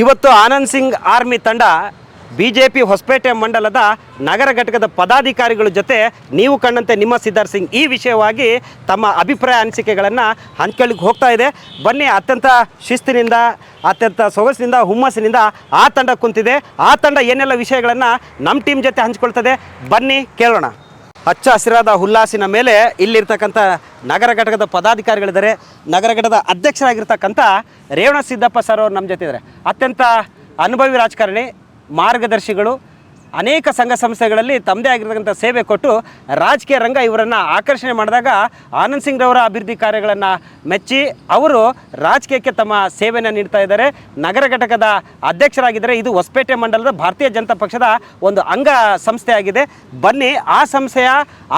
ಇವತ್ತು ಆನಂದ್ ಸಿಂಗ್ ಆರ್ಮಿ ತಂಡ B J P Hosapete ಮಂಡಲದ ನಗರ ಘಟಕದ ಪದಾಧಿಕಾರಿಗಳ ಜೊತೆ ನೀವು ಕಂಡಂತೆ ನಿಮ್ಮ ಸಿದ್ಧಾರ್ಥ ಸಿಂಗ್ ಈ ವಿಷಯವಾಗಿ ತಮ್ಮ ಅಭಿಪ್ರಾಯ ಅನಿಸಿಕೆಗಳನ್ನು ಹಂಚ್ಕೊಳ್ಳಿಕ್ಕೆ ಹೋಗ್ತಾ ಇದೆ. ಬನ್ನಿ, ಅತ್ಯಂತ ಶಿಸ್ತಿನಿಂದ, ಅತ್ಯಂತ ಸೊಗಸಿನಿಂದ, ಹುಮ್ಮಸ್ಸಿನಿಂದ ಆ ತಂಡ ಕುಂತಿದೆ. ಆ ತಂಡ ಏನೆಲ್ಲ ವಿಷಯಗಳನ್ನು ನಮ್ಮ ಟೀಮ್ ಜೊತೆ ಹಂಚ್ಕೊಳ್ತದೆ? ಬನ್ನಿ, ಕೇಳೋಣ. ಹಚ್ಚ ಹಸಿರಾದ ಹುಲ್ಲಾಸಿನ ಮೇಲೆ ಇಲ್ಲಿರ್ತಕ್ಕಂಥ ನಗರ ಘಟಕದ ಪದಾಧಿಕಾರಿಗಳಿದ್ದಾರೆ. ನಗರ ಘಟಕದ ಅಧ್ಯಕ್ಷರಾಗಿರ್ತಕ್ಕಂಥ ರೇವಣ ಸಿದ್ದಪ್ಪ ಸರ್ ಅವರು ನಮ್ಮ ಜೊತೆ ಇದ್ದಾರೆ. ಅತ್ಯಂತ ಅನುಭವಿ ರಾಜಕಾರಣಿ, ಮಾರ್ಗದರ್ಶಿಗಳು ಅನೇಕ ಸಂಘ ಸಂಸ್ಥೆಗಳಲ್ಲಿ ತಮ್ಮದೇ ಆಗಿರತಕ್ಕಂಥ ಸೇವೆ ಕೊಟ್ಟು ರಾಜಕೀಯ ರಂಗ ಇವರನ್ನು ಆಕರ್ಷಣೆ ಮಾಡಿದಾಗ ಆನಂದ್ ಸಿಂಗ್ ರವರ ಅಭಿವೃದ್ಧಿ ಕಾರ್ಯಗಳನ್ನು ಮೆಚ್ಚಿ ಅವರು ರಾಜಕೀಯಕ್ಕೆ ತಮ್ಮ ಸೇವೆಯನ್ನು ನೀಡ್ತಾ ಇದ್ದಾರೆ. ನಗರ ಘಟಕದ ಅಧ್ಯಕ್ಷರಾಗಿದ್ದಾರೆ ಇದು ಹೊಸಪೇಟೆ ಮಂಡಲದ ಭಾರತೀಯ ಜನತಾ ಪಕ್ಷದ ಒಂದು ಅಂಗ ಸಂಸ್ಥೆಯಾಗಿದೆ ಬನ್ನಿ, ಆ ಸಂಸ್ಥೆಯ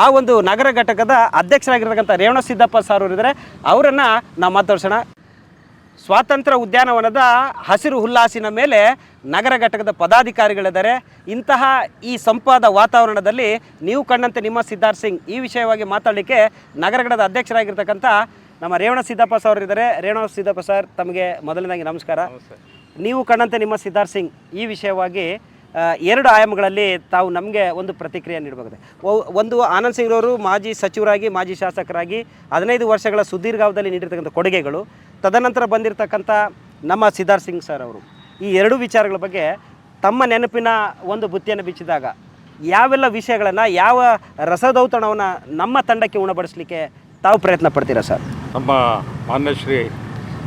ಆ ಒಂದು ನಗರ ಘಟಕದ ಅಧ್ಯಕ್ಷರಾಗಿರ್ತಕ್ಕಂಥ ರೇವಣ ಸಿದ್ದಪ್ಪ ಸರ್ ಅವರಿದ್ದಾರೆ. ಅವರನ್ನು ನಾವು ಮಾತಾಡ್ಸೋಣ. ಸ್ವಾತಂತ್ರ್ಯ ಉದ್ಯಾನವನದ ಹಸಿರು ಹುಲ್ಲಾಸಿನ ಮೇಲೆ ನಗರ ಘಟಕದ ಪದಾಧಿಕಾರಿಗಳಿದ್ದಾರೆ. ಇಂತಹ ಈ ಸಂಪಾದ ವಾತಾವರಣದಲ್ಲಿ ನೀವು ಕಂಡಂತೆ ನಿಮ್ಮ ಸಿದ್ಧಾರ್ಥ್ ಸಿಂಗ್ ಈ ವಿಷಯವಾಗಿ ಮಾತಾಡಲಿಕ್ಕೆ ನಗರ ಘಟಕದ ಅಧ್ಯಕ್ಷರಾಗಿರ್ತಕ್ಕಂಥ ನಮ್ಮ ರೇವಣ ಸಿದ್ದಪ್ಪ ಸರ್ ಇದ್ದಾರೆ. ರೇವಣ ಸಿದ್ದಪ್ಪ ಸರ್ ತಮಗೆ ಮೊದಲನೇದಾಗಿ ನಮಸ್ಕಾರ. ನೀವು ಕಂಡಂತೆ ನಿಮ್ಮ ಸಿದ್ಧಾರ್ಥ್ ಸಿಂಗ್ ಈ ವಿಷಯವಾಗಿ ಎರಡು ಆಯಾಮಗಳಲ್ಲಿ ತಾವು ನಮಗೆ ಒಂದು ಪ್ರತಿಕ್ರಿಯೆ ನೀಡಬಹುದು ಒಂದು ಆನಂದ್ ಸಿಂಗ್ ಅವರು ಮಾಜಿ ಸಚಿವರಾಗಿ ಮಾಜಿ ಶಾಸಕರಾಗಿ ಹದಿನೈದು ವರ್ಷಗಳ ಸುದೀರ್ಘಾವಧಿಯಲ್ಲಿ ನೀಡಿರ್ತಕ್ಕಂಥ ಕೊಡುಗೆಗಳು. ತದನಂತರ ಬಂದಿರತಕ್ಕಂಥ ನಮ್ಮ ಸಿದ್ಧಾರ್ಥ ಸಿಂಗ್ ಸರ್ ಅವರು. ಈ ಎರಡು ವಿಚಾರಗಳ ಬಗ್ಗೆ ತಮ್ಮ ನೆನಪಿನ ಒಂದು ಬುತ್ತಿಯನ್ನು ಬಿಚ್ಚಿದಾಗ ಯಾವೆಲ್ಲ ವಿಷಯಗಳನ್ನು, ಯಾವ ರಸದೌತಣವನ್ನು ನಮ್ಮ ತಂಡಕ್ಕೆ ಉಣಬಡಿಸಲಿಕ್ಕೆ ತಾವು ಪ್ರಯತ್ನ ಪಡ್ತೀರಾ ಸರ್? ನಮ್ಮ ಮಾನ್ಯ ಶ್ರೀ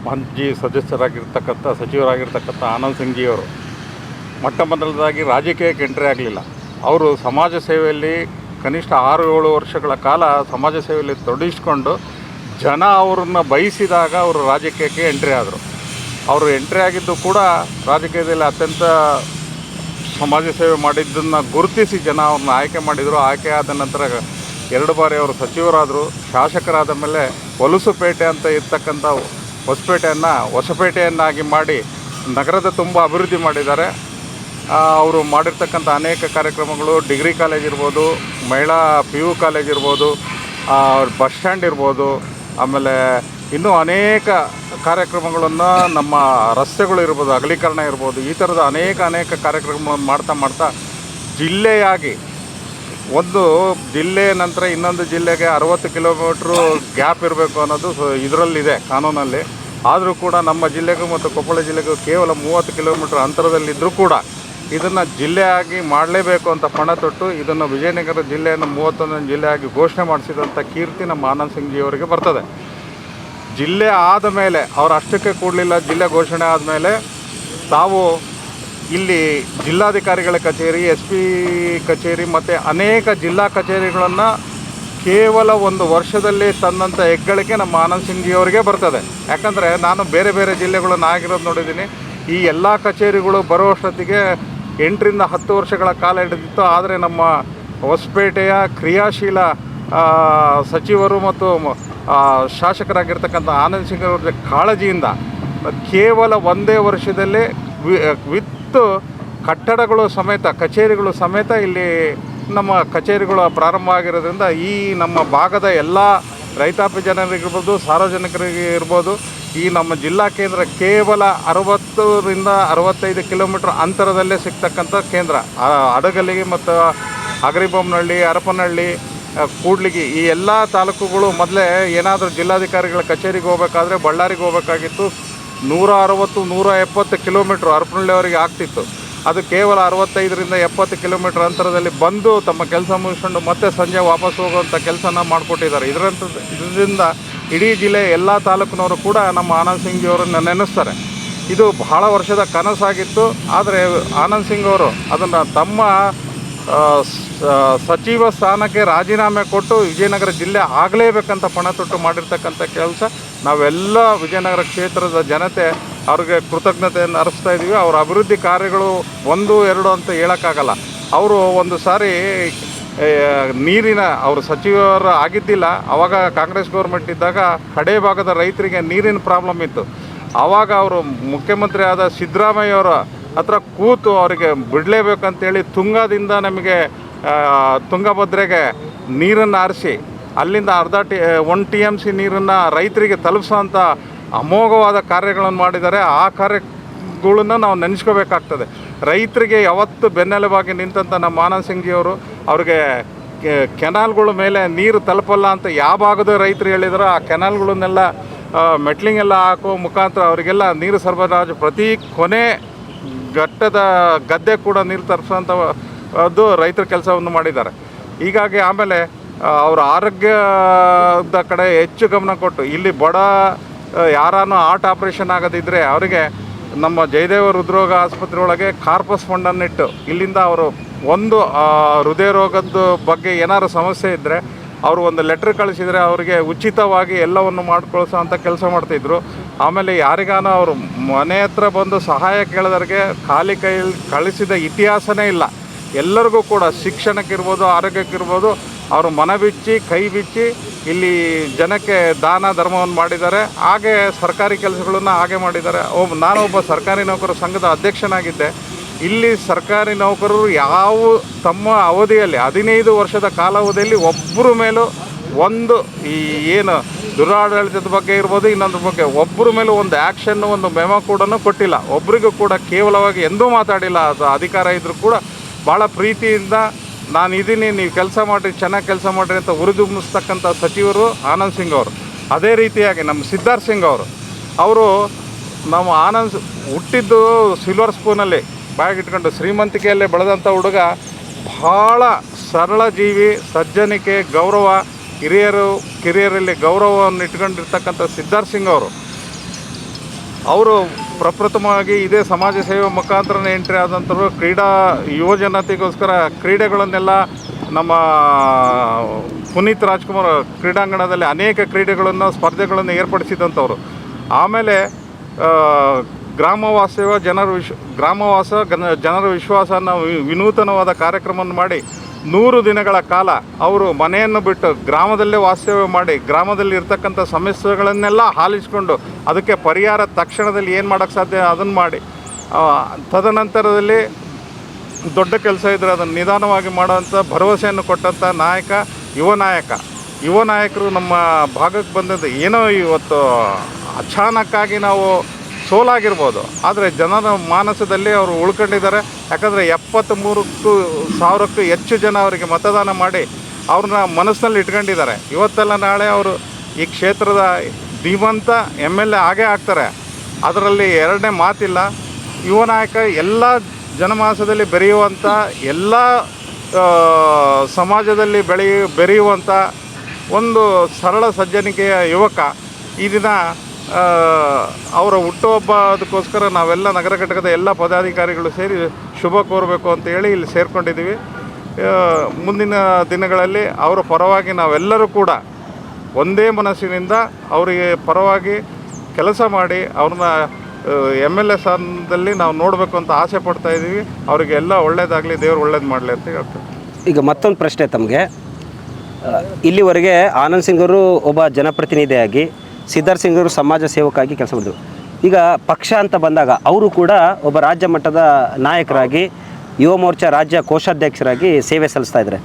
ಮಾಜಿ ಸದಸ್ಯರಾಗಿರ್ತಕ್ಕಂಥ, ಸಚಿವರಾಗಿರ್ತಕ್ಕಂಥ ಆನಂದ್ ಸಿಂಗ್ಜಿಯವರು ಮೊಟ್ಟ ಮೊದಲದಾಗಿ ರಾಜಕೀಯಕ್ಕೆ ಎಂಟ್ರಿ ಆಗಲಿಲ್ಲ. ಅವರು ಸಮಾಜ ಸೇವೆಯಲ್ಲಿ ಕನಿಷ್ಠ ಆರು ಏಳು ವರ್ಷಗಳ ಕಾಲ ಸಮಾಜ ಸೇವೆಯಲ್ಲಿ ತೊಡಗಿಸ್ಕೊಂಡು ಜನ ಅವ್ರನ್ನ ಬಯಸಿದಾಗ ಅವರು ರಾಜಕೀಯಕ್ಕೆ ಎಂಟ್ರಿ ಆದರು. ಅವರು ಎಂಟ್ರಿ ಆಗಿದ್ದು ಕೂಡ ರಾಜಕೀಯದಲ್ಲಿ ಅತ್ಯಂತ ಸಮಾಜ ಸೇವೆ ಮಾಡಿದ್ದನ್ನು ಗುರುತಿಸಿ ಜನ ಅವ್ರನ್ನ ಆಯ್ಕೆ ಮಾಡಿದರು. ಆಯ್ಕೆ ಆದ ನಂತರ ಎರಡು ಬಾರಿ ಅವರು ಸಚಿವರಾದರು. ಶಾಸಕರಾದ ಮೇಲೆ ಹೊಲಸುಪೇಟೆ ಅಂತ ಇರ್ತಕ್ಕಂಥ ಹೊಸಪೇಟೆಯನ್ನು ಹೊಸಪೇಟೆಯನ್ನಾಗಿ ಮಾಡಿ ನಗರದ ತುಂಬ ಅಭಿವೃದ್ಧಿ ಮಾಡಿದ್ದಾರೆ. ಅವರು ಮಾಡಿರ್ತಕ್ಕಂಥ ಅನೇಕ ಕಾರ್ಯಕ್ರಮಗಳು, ಡಿಗ್ರಿ ಕಾಲೇಜ್ ಇರ್ಬೋದು, ಮಹಿಳಾ ಪಿ ಯು ಕಾಲೇಜ್ ಇರ್ಬೋದು ಬಸ್ ಸ್ಟ್ಯಾಂಡ್ ಇರ್ಬೋದು ಆಮೇಲೆ ಇನ್ನೂ ಅನೇಕ ಕಾರ್ಯಕ್ರಮಗಳನ್ನು ನಮ್ಮ ರಸ್ತೆಗಳು ಇರ್ಬೋದು, ಅಗಲೀಕರಣ ಇರ್ಬೋದು, ಈ ಥರದ ಅನೇಕ ಅನೇಕ ಕಾರ್ಯಕ್ರಮಗಳನ್ನು ಮಾಡ್ತಾ ಮಾಡ್ತಾ ಜಿಲ್ಲೆಯಾಗಿ ಒಂದು ಜಿಲ್ಲೆ ನಂತರ ಇನ್ನೊಂದು ಜಿಲ್ಲೆಗೆ ಅರವತ್ತು ಕಿಲೋಮೀಟ್ರು ಗ್ಯಾಪ್ ಇರಬೇಕು ಅನ್ನೋದು ಇದರಲ್ಲಿದೆ ಕಾನೂನಲ್ಲಿ. ಆದರೂ ಕೂಡ ನಮ್ಮ ಜಿಲ್ಲೆಗೂ ಮತ್ತು ಕೊಪ್ಪಳ ಜಿಲ್ಲೆಗೂ ಕೇವಲ ಮೂವತ್ತು ಕಿಲೋಮೀಟ್ರ್ ಅಂತರದಲ್ಲಿದ್ದರೂ ಕೂಡ ಇದನ್ನು ಜಿಲ್ಲೆಯಾಗಿ ಮಾಡಲೇಬೇಕು ಅಂತ ಪಣ ತೊಟ್ಟು ಇದನ್ನು ವಿಜಯನಗರ ಜಿಲ್ಲೆಯನ್ನು ಮೂವತ್ತೊಂದನೇ ಜಿಲ್ಲೆಯಾಗಿ ಘೋಷಣೆ ಮಾಡಿಸಿದಂಥ ಕೀರ್ತಿ ನಮ್ಮ ಆನಂದ್ ಸಿಂಗ್ ಜಿಯವರಿಗೆ ಬರ್ತದೆ. ಜಿಲ್ಲೆ ಆದ ಮೇಲೆ ಅವರು ಅಷ್ಟಕ್ಕೆ ಕೂಡಲಿಲ್ಲ, ಜಿಲ್ಲೆ ಘೋಷಣೆ ಆದಮೇಲೆ ತಾವು ಇಲ್ಲಿ ಜಿಲ್ಲಾಧಿಕಾರಿಗಳ ಕಚೇರಿ ಎಸ್ ಪಿ ಕಚೇರಿ ಮತ್ತು ಅನೇಕ ಜಿಲ್ಲಾ ಕಚೇರಿಗಳನ್ನು ಕೇವಲ ಒಂದು ವರ್ಷದಲ್ಲಿ ತಂದಂಥ ಹೆಗ್ಗಳಿಕೆ ನಮ್ಮ ಆನಂದ್ ಸಿಂಗ್ ಜಿಯವರಿಗೆ ಬರ್ತದೆ. ಯಾಕಂದರೆ ನಾನು ಬೇರೆ ಬೇರೆ ಜಿಲ್ಲೆಗಳನ್ನು ಆಗಿರೋದು ನೋಡಿದ್ದೀನಿ. ಈ ಎಲ್ಲ ಕಚೇರಿಗಳು ಬರುವಷ್ಟೊತ್ತಿಗೆ ಎಂಟರಿಂದ ಹತ್ತು ವರ್ಷಗಳ ಕಾಲ ಹಿಡಿದಿತ್ತು. ಆದರೆ ನಮ್ಮ ಹೊಸಪೇಟೆಯ ಕ್ರಿಯಾಶೀಲ ಸಚಿವರು ಮತ್ತು ಶಾಸಕರಾಗಿರ್ತಕ್ಕಂಥ ಆನಂದ್ ಸಿಂಗ್ ಅವರ ಕಾಳಜಿಯಿಂದ ಕೇವಲ ಒಂದೇ ವರ್ಷದಲ್ಲೇ ವಿ- ವಿತ್ ಕಟ್ಟಡಗಳು ಸಮೇತ, ಕಚೇರಿಗಳು ಸಮೇತ ಇಲ್ಲಿ ನಮ್ಮ ಕಚೇರಿಗಳು ಪ್ರಾರಂಭ ಆಗಿರೋದ್ರಿಂದ ಈ ನಮ್ಮ ಭಾಗದ ಎಲ್ಲ ರೈತಾಪಿ ಜನರಿಗಿರ್ಬೋದು ಸಾರ್ವಜನಿಕರಿಗೆ ಇರ್ಬೋದು ಈ ನಮ್ಮ ಜಿಲ್ಲಾ ಕೇಂದ್ರ ಕೇವಲ ಅರವತ್ತರಿಂದ ಅರವತ್ತೈದು ಕಿಲೋಮೀಟ್ರ್ ಅಂತರದಲ್ಲೇ ಸಿಗ್ತಕ್ಕಂಥ ಕೇಂದ್ರ. ಹಡಗಲಿಗೆ ಮತ್ತು ಅಗರಿಬೊಮ್ಮನಹಳ್ಳಿ ಹರಪನಹಳ್ಳಿ ಕೂಡ್ಲಿಗಿ, ಈ ಎಲ್ಲ ತಾಲೂಕುಗಳು ಮೊದಲೇ ಏನಾದರೂ ಜಿಲ್ಲಾಧಿಕಾರಿಗಳ ಕಚೇರಿಗೆ ಹೋಗ್ಬೇಕಾದ್ರೆ ಬಳ್ಳಾರಿಗೆ ಹೋಗಬೇಕಾಗಿತ್ತು. ನೂರ ಅರವತ್ತು, ನೂರ ಎಪ್ಪತ್ತು ಕಿಲೋಮೀಟ್ರ್ ಹರಪನಹಳ್ಳಿಯವರೆಗೆ ಆಗ್ತಿತ್ತು. ಅದು ಕೇವಲ ಅರವತ್ತೈದರಿಂದ ಎಪ್ಪತ್ತು ಕಿಲೋಮೀಟರ್ ಅಂತರದಲ್ಲಿ ಬಂದು ತಮ್ಮ ಕೆಲಸ ಮುಗಿಸ್ಕೊಂಡು ಮತ್ತೆ ಸಂಜೆ ವಾಪಸ್ ಹೋಗುವಂಥ ಕೆಲಸನ ಮಾಡಿಕೊಟ್ಟಿದ್ದಾರೆ. ಇದರಂತ, ಇದರಿಂದ ಇಡೀ ಜಿಲ್ಲೆ ಎಲ್ಲ ತಾಲೂಕಿನವರು ಕೂಡ ನಮ್ಮ ಆನಂದ್ ಸಿಂಗ್ ಅವರನ್ನು ನೆನೆಸ್ತಾರೆ. ಇದು ಬಹಳ ವರ್ಷದ ಕನಸಾಗಿತ್ತು. ಆದರೆ ಆನಂದ್ ಸಿಂಗ್ ಅವರು ಅದನ್ನು ತಮ್ಮ ಸಚಿವ ಸ್ಥಾನಕ್ಕೆ ರಾಜೀನಾಮೆ ಕೊಟ್ಟು ವಿಜಯನಗರ ಜಿಲ್ಲೆ ಆಗಲೇಬೇಕಂತ ಪಣ ತೊಟ್ಟು ಮಾಡಿರ್ತಕ್ಕಂಥ ಕೆಲಸ. ನಾವೆಲ್ಲ ವಿಜಯನಗರ ಕ್ಷೇತ್ರದ ಜನತೆ ಅವ್ರಿಗೆ ಕೃತಜ್ಞತೆಯನ್ನು ಅರ್ಪಿಸ್ತಾ ಇದ್ದೀವಿ ಅವರ ಅಭಿವೃದ್ಧಿ ಕಾರ್ಯಗಳು ಒಂದು, ಎರಡು ಅಂತ ಹೇಳೋಕ್ಕಾಗಲ್ಲ. ಅವರು ಒಂದು ಸಾರಿ ನೀರಿನ, ಅವರು ಸಚಿವರು ಆಗಿದ್ದಿಲ್ಲ. ಆವಾಗ ಕಾಂಗ್ರೆಸ್ ಗೌರ್ಮೆಂಟ್ ಇದ್ದಾಗ ಕಡೆ ಭಾಗದ ರೈತರಿಗೆ ನೀರಿನ ಪ್ರಾಬ್ಲಮ್ ಇತ್ತು. ಆವಾಗ ಅವರು ಮುಖ್ಯಮಂತ್ರಿ ಆದ ಸಿದ್ದರಾಮಯ್ಯವರ ಹತ್ರ ಕೂತು ಅವರಿಗೆ ಬಿಡಲೇಬೇಕಂತೇಳಿ ತುಂಗಾದಿಂದ ನಮಗೆ ತುಂಗಭದ್ರೆಗೆ ನೀರನ್ನು ಆರಿಸಿ, ಅಲ್ಲಿಂದ ಅರ್ಧ T one T M C ನೀರನ್ನು ರೈತರಿಗೆ ತಲುಪಿಸೋಂಥ ಅಮೋಘವಾದ ಕಾರ್ಯಗಳನ್ನು ಮಾಡಿದ್ದಾರೆ ಆ ಕಾರ್ಯಗಳನ್ನ ನಾವು ನೆನೆಸ್ಕೋಬೇಕಾಗ್ತದೆ. ರೈತರಿಗೆ ಯಾವತ್ತು ಬೆನ್ನೆಲುಬಾಗಿ ನಿಂತಂಥ ನಮ್ಮ ಆನಂದ್ ಸಿಂಗ್ಜಿಯವರು ಅವ್ರಿಗೆ ಕೆನಾಲ್ಗಳ ಮೇಲೆ ನೀರು ತಲುಪಲ್ಲ ಅಂತ ಯಾವ ಭಾಗದ ರೈತರು ಹೇಳಿದಾರೋ ಆ ಕೆನಾಲ್ಗಳನ್ನೆಲ್ಲ ಮೆಟ್ಲಿಂಗ್ ಎಲ್ಲ ಹಾಕೋ ಮುಖಾಂತರ ಅವರಿಗೆಲ್ಲ ನೀರು ಸರಬರಾಜು ಪ್ರತಿ ಕೊನೆ ಘಟ್ಟದ ಗದ್ದೆ ಕೂಡ ನೀರು ತರಿಸೋಂಥ ಅದು ರೈತರ ಕೆಲಸವನ್ನು ಮಾಡಿದ್ದಾರೆ. ಹೀಗಾಗಿ ಆಮೇಲೆ ಅವರ ಆರೋಗ್ಯದ ಕಡೆ ಹೆಚ್ಚು ಗಮನ ಕೊಟ್ಟು ಇಲ್ಲಿ ಬಡ ಯಾರಾನು ಆರ್ಟ್ ಆಪ್ರೇಷನ್ ಆಗದಿದ್ದರೆ ಅವರಿಗೆ ನಮ್ಮ ಜಯದೇವ ಹೃದ್ರೋಗ ಆಸ್ಪತ್ರೆ ಒಳಗೆ ಕಾರ್ಪಸ್ ಫಂಡನ್ನಿಟ್ಟು ಇಲ್ಲಿಂದ ಅವರು ಒಂದು ಹೃದಯ ರೋಗದ ಬಗ್ಗೆ ಏನಾದ್ರು ಸಮಸ್ಯೆ ಇದ್ದರೆ ಅವರು ಒಂದು ಲೆಟ್ರ್ ಕಳಿಸಿದರೆ ಅವರಿಗೆ ಉಚಿತವಾಗಿ ಎಲ್ಲವನ್ನು ಮಾಡ್ಕೊಳ್ಸೋ ಅಂತ ಕೆಲಸ ಮಾಡ್ತಿದ್ರು. ಆಮೇಲೆ ಯಾರಿಗಾನ ಅವರು ಮನೆ ಹತ್ರ ಬಂದು ಸಹಾಯ ಕೇಳಿದವ್ರಿಗೆ ಖಾಲಿ ಕೈಯಲ್ಲಿ ಕಳಿಸಿದ ಇತಿಹಾಸನೇ ಇಲ್ಲ. ಎಲ್ಲರಿಗೂ ಕೂಡ ಶಿಕ್ಷಣಕ್ಕಿರ್ಬೋದು, ಆರೋಗ್ಯಕ್ಕಿರ್ಬೋದು ಅವರು ಮನ ಬಿಚ್ಚಿ, ಕೈ ಬಿಚ್ಚಿ ಇಲ್ಲಿ ಜನಕ್ಕೆ ದಾನ ಧರ್ಮವನ್ನು ಮಾಡಿದ್ದಾರೆ. ಹಾಗೆ ಸರ್ಕಾರಿ ಕೆಲಸಗಳನ್ನು ಹಾಗೆ ಮಾಡಿದ್ದಾರೆ. ಒಬ್ಬ, ನಾನೊಬ್ಬ ಸರ್ಕಾರಿ ನೌಕರರ ಸಂಘದ ಅಧ್ಯಕ್ಷನಾಗಿದ್ದೆ. ಇಲ್ಲಿ ಸರ್ಕಾರಿ ನೌಕರರು ಯಾವ ತಮ್ಮ ಅವಧಿಯಲ್ಲಿ, ಹದಿನೈದು ವರ್ಷದ ಕಾಲಾವಧಿಯಲ್ಲಿ ಒಬ್ಬರ ಮೇಲೂ ಒಂದು ಈ ಏನು ದುರಾಡಳಿತದ ಬಗ್ಗೆ ಇರ್ಬೋದು, ಇನ್ನೊಂದ್ರ ಬಗ್ಗೆ ಒಬ್ಬರ ಮೇಲೂ ಒಂದು ಆ್ಯಕ್ಷನ್ನು ಒಂದು ಮೆಮೊ ಕೂಡ ಕೊಟ್ಟಿಲ್ಲ. ಒಬ್ರಿಗೂ ಕೂಡ ಕೇವಲವಾಗಿ ಎಂದೂ ಮಾತಾಡಿಲ್ಲ. ಅದು ಅಧಿಕಾರ ಇದ್ದರೂ ಕೂಡ ಭಾಳ ಪ್ರೀತಿಯಿಂದ ನಾನು ಇದ್ದೀನಿ ನೀವು ಕೆಲಸ ಮಾಡಿರಿ, ಚೆನ್ನಾಗಿ ಕೆಲಸ ಮಾಡಿರಿ ಅಂತ ಹುರಿದುಂಬಿಸ್ತಕ್ಕಂಥ ಸಚಿವರು ಆನಂದ್ ಸಿಂಗ್ ಅವರು. ಅದೇ ರೀತಿಯಾಗಿ ನಮ್ಮ ಸಿದ್ಧಾರ್ಥ ಸಿಂಗ್ ಅವರು. ಅವರು ನಮ್ಮ ಆನಂದ್ ಹುಟ್ಟಿದ್ದು ಸಿಲ್ವರ್ ಸ್ಪೂನಲ್ಲಿ ಬಾಯಿಗಿಟ್ಕೊಂಡು ಶ್ರೀಮಂತಿಕೆಯಲ್ಲೇ ಬೆಳೆದಂಥ ಹುಡುಗ. ಭಾಳ ಸರಳ ಜೀವಿ, ಸಜ್ಜನಿಕೆ, ಗೌರವ, ಹಿರಿಯರು, ಕಿರಿಯರಲ್ಲಿ ಗೌರವವನ್ನು ಇಟ್ಕೊಂಡಿರ್ತಕ್ಕಂಥ ಸಿದ್ಧಾರ್ಥ ಸಿಂಗ್ ಅವರು. ಅವರು ಪ್ರಪ್ರಥಮವಾಗಿ ಇದೇ ಸಮಾಜ ಸೇವೆ ಮುಖಾಂತರ ಎಂಟ್ರಿ ಆದಂಥವ್ರು ಕ್ರೀಡಾ ಯುವಜನತೆಗೋಸ್ಕರ ಕ್ರೀಡೆಗಳನ್ನೆಲ್ಲ ನಮ್ಮ ಪುನೀತ್ ರಾಜ್ಕುಮಾರ್ ಕ್ರೀಡಾಂಗಣದಲ್ಲಿ ಅನೇಕ ಕ್ರೀಡೆಗಳನ್ನು, ಸ್ಪರ್ಧೆಗಳನ್ನು ಏರ್ಪಡಿಸಿದಂಥವ್ರು. ಆಮೇಲೆ ಗ್ರಾಮ ಗ್ರಾಮವಾಸವ ಜನರ ವಿಶ್, ಗ್ರಾಮವಾಸ ಜನರ ವಿಶ್ವಾಸ ಅನ್ನೋ ವಿನೂತನವಾದ ಕಾರ್ಯಕ್ರಮವನ್ನು ಮಾಡಿ ನೂರು ದಿನಗಳ ಕಾಲ ಅವರು ಮನೆಯನ್ನು ಬಿಟ್ಟು ಗ್ರಾಮದಲ್ಲೇ ವಾಸ್ತವ್ಯ ಮಾಡಿ ಗ್ರಾಮದಲ್ಲಿ ಇರ್ತಕ್ಕಂಥ ಸಮಸ್ಯೆಗಳನ್ನೆಲ್ಲ ಹಾಲಿಸ್ಕೊಂಡು ಅದಕ್ಕೆ ಪರಿಹಾರ ತಕ್ಷಣದಲ್ಲಿ ಏನು ಮಾಡೋಕ್ಕೆ ಸಾಧ್ಯ ಅದನ್ನು ಮಾಡಿ. ತದನಂತರದಲ್ಲಿ ದೊಡ್ಡ ಕೆಲಸ ಇದ್ದರೆ ಅದನ್ನು ನಿಧಾನವಾಗಿ ಮಾಡೋವಂಥ ಭರವಸೆಯನ್ನು ಕೊಟ್ಟಂಥ ನಾಯಕ, ಯುವ ನಾಯಕ. ಯುವ ನಾಯಕರು ನಮ್ಮ ಭಾಗಕ್ಕೆ ಬಂದದ್ದು ಏನೋ ಇವತ್ತು ಅಚಾನಕ್ಕಾಗಿ ನಾವು ಸೋಲಾಗಿರ್ಬೋದು. ಆದರೆ ಜನರ ಮಾನಸದಲ್ಲಿ ಅವರು ಉಳ್ಕೊಂಡಿದ್ದಾರೆ. ಯಾಕಂದರೆ ಎಪ್ಪತ್ತ್ಮೂರಕ್ಕೂ ಸಾವಿರಕ್ಕೂ ಹೆಚ್ಚು ಜನ ಅವರಿಗೆ ಮತದಾನ ಮಾಡಿ ಅವ್ರನ್ನ ಮನಸ್ಸಿನಲ್ಲಿ ಇಟ್ಕೊಂಡಿದ್ದಾರೆ. ಇವತ್ತೆಲ್ಲ ನಾಳೆ ಅವರು ಈ ಕ್ಷೇತ್ರದ ಧೀಮಂತ ಎಂ ಎಲ್ ಎ ಆಗೇ ಆಗ್ತಾರೆ. ಅದರಲ್ಲಿ ಎರಡನೇ ಮಾತಿಲ್ಲ. ಯುವ ನಾಯಕ ಎಲ್ಲ ಜನಮಾನಸದಲ್ಲಿ ಬೆರೆಯುವಂಥ ಎಲ್ಲ ಸಮಾಜದಲ್ಲಿ ಬೆಳೆಯ ಬೆರೆಯುವಂಥ ಒಂದು ಸರಳ ಸಜ್ಜನಿಕೆಯ ಯುವಕ ಈ ದಿನ ಆ, ಹುಟ್ಟುಹಬ್ಬ ಅದಕ್ಕೋಸ್ಕರ ನಾವೆಲ್ಲ ನಗರ ಘಟಕದ ಎಲ್ಲ ಪದಾಧಿಕಾರಿಗಳು ಸೇರಿ ಶುಭ ಕೋರಬೇಕು ಅಂತ ಹೇಳಿ ಇಲ್ಲಿ ಸೇರಿಕೊಂಡಿದ್ದೀವಿ. ಮುಂದಿನ ದಿನಗಳಲ್ಲಿ ಅವರ ಪರವಾಗಿ ನಾವೆಲ್ಲರೂ ಕೂಡ ಒಂದೇ ಮನಸ್ಸಿನಿಂದ ಅವರಿಗೆ ಪರವಾಗಿ ಕೆಲಸ ಮಾಡಿ ಅವ್ರನ್ನ ಎಂ ಎಲ್ ಎ ಸ್ಥಾನದಲ್ಲಿ ನಾವು ನೋಡಬೇಕು ಅಂತ ಆಸೆ ಪಡ್ತಾ ಇದ್ದೀವಿ. ಅವರಿಗೆ ಎಲ್ಲ ಒಳ್ಳೇದಾಗಲಿ ದೇವ್ರು ಒಳ್ಳೇದು ಮಾಡಲಿ ಅಂತ ಹೇಳ್ತೇವೆ ಈಗ ಮತ್ತೊಂದು ಪ್ರಶ್ನೆ ತಮಗೆ. ಇಲ್ಲಿವರೆಗೆ ಆನಂದ್ ಸಿಂಗ್ ಅವರು ಒಬ್ಬ ಜನಪ್ರತಿನಿಧಿಯಾಗಿ ಸಿದ್ಧಾರ್ಥ್ ಸಿಂಗ್ ಅವರು ಸಮಾಜ ಸೇವಕಾಗಿ ಕೆಲಸ ಮಾಡಿದ್ರು. ಈಗ ಪಕ್ಷ ಅಂತ ಬಂದಾಗ ಅವರು ಕೂಡ ಒಬ್ಬ ರಾಜ್ಯ ಮಟ್ಟದ ನಾಯಕರಾಗಿ, ಯುವ ಮೋರ್ಚಾ ರಾಜ್ಯ ಕೋಶಾಧ್ಯಕ್ಷರಾಗಿ ಸೇವೆ ಸಲ್ಲಿಸ್ತಾ ಇದ್ದಾರೆ.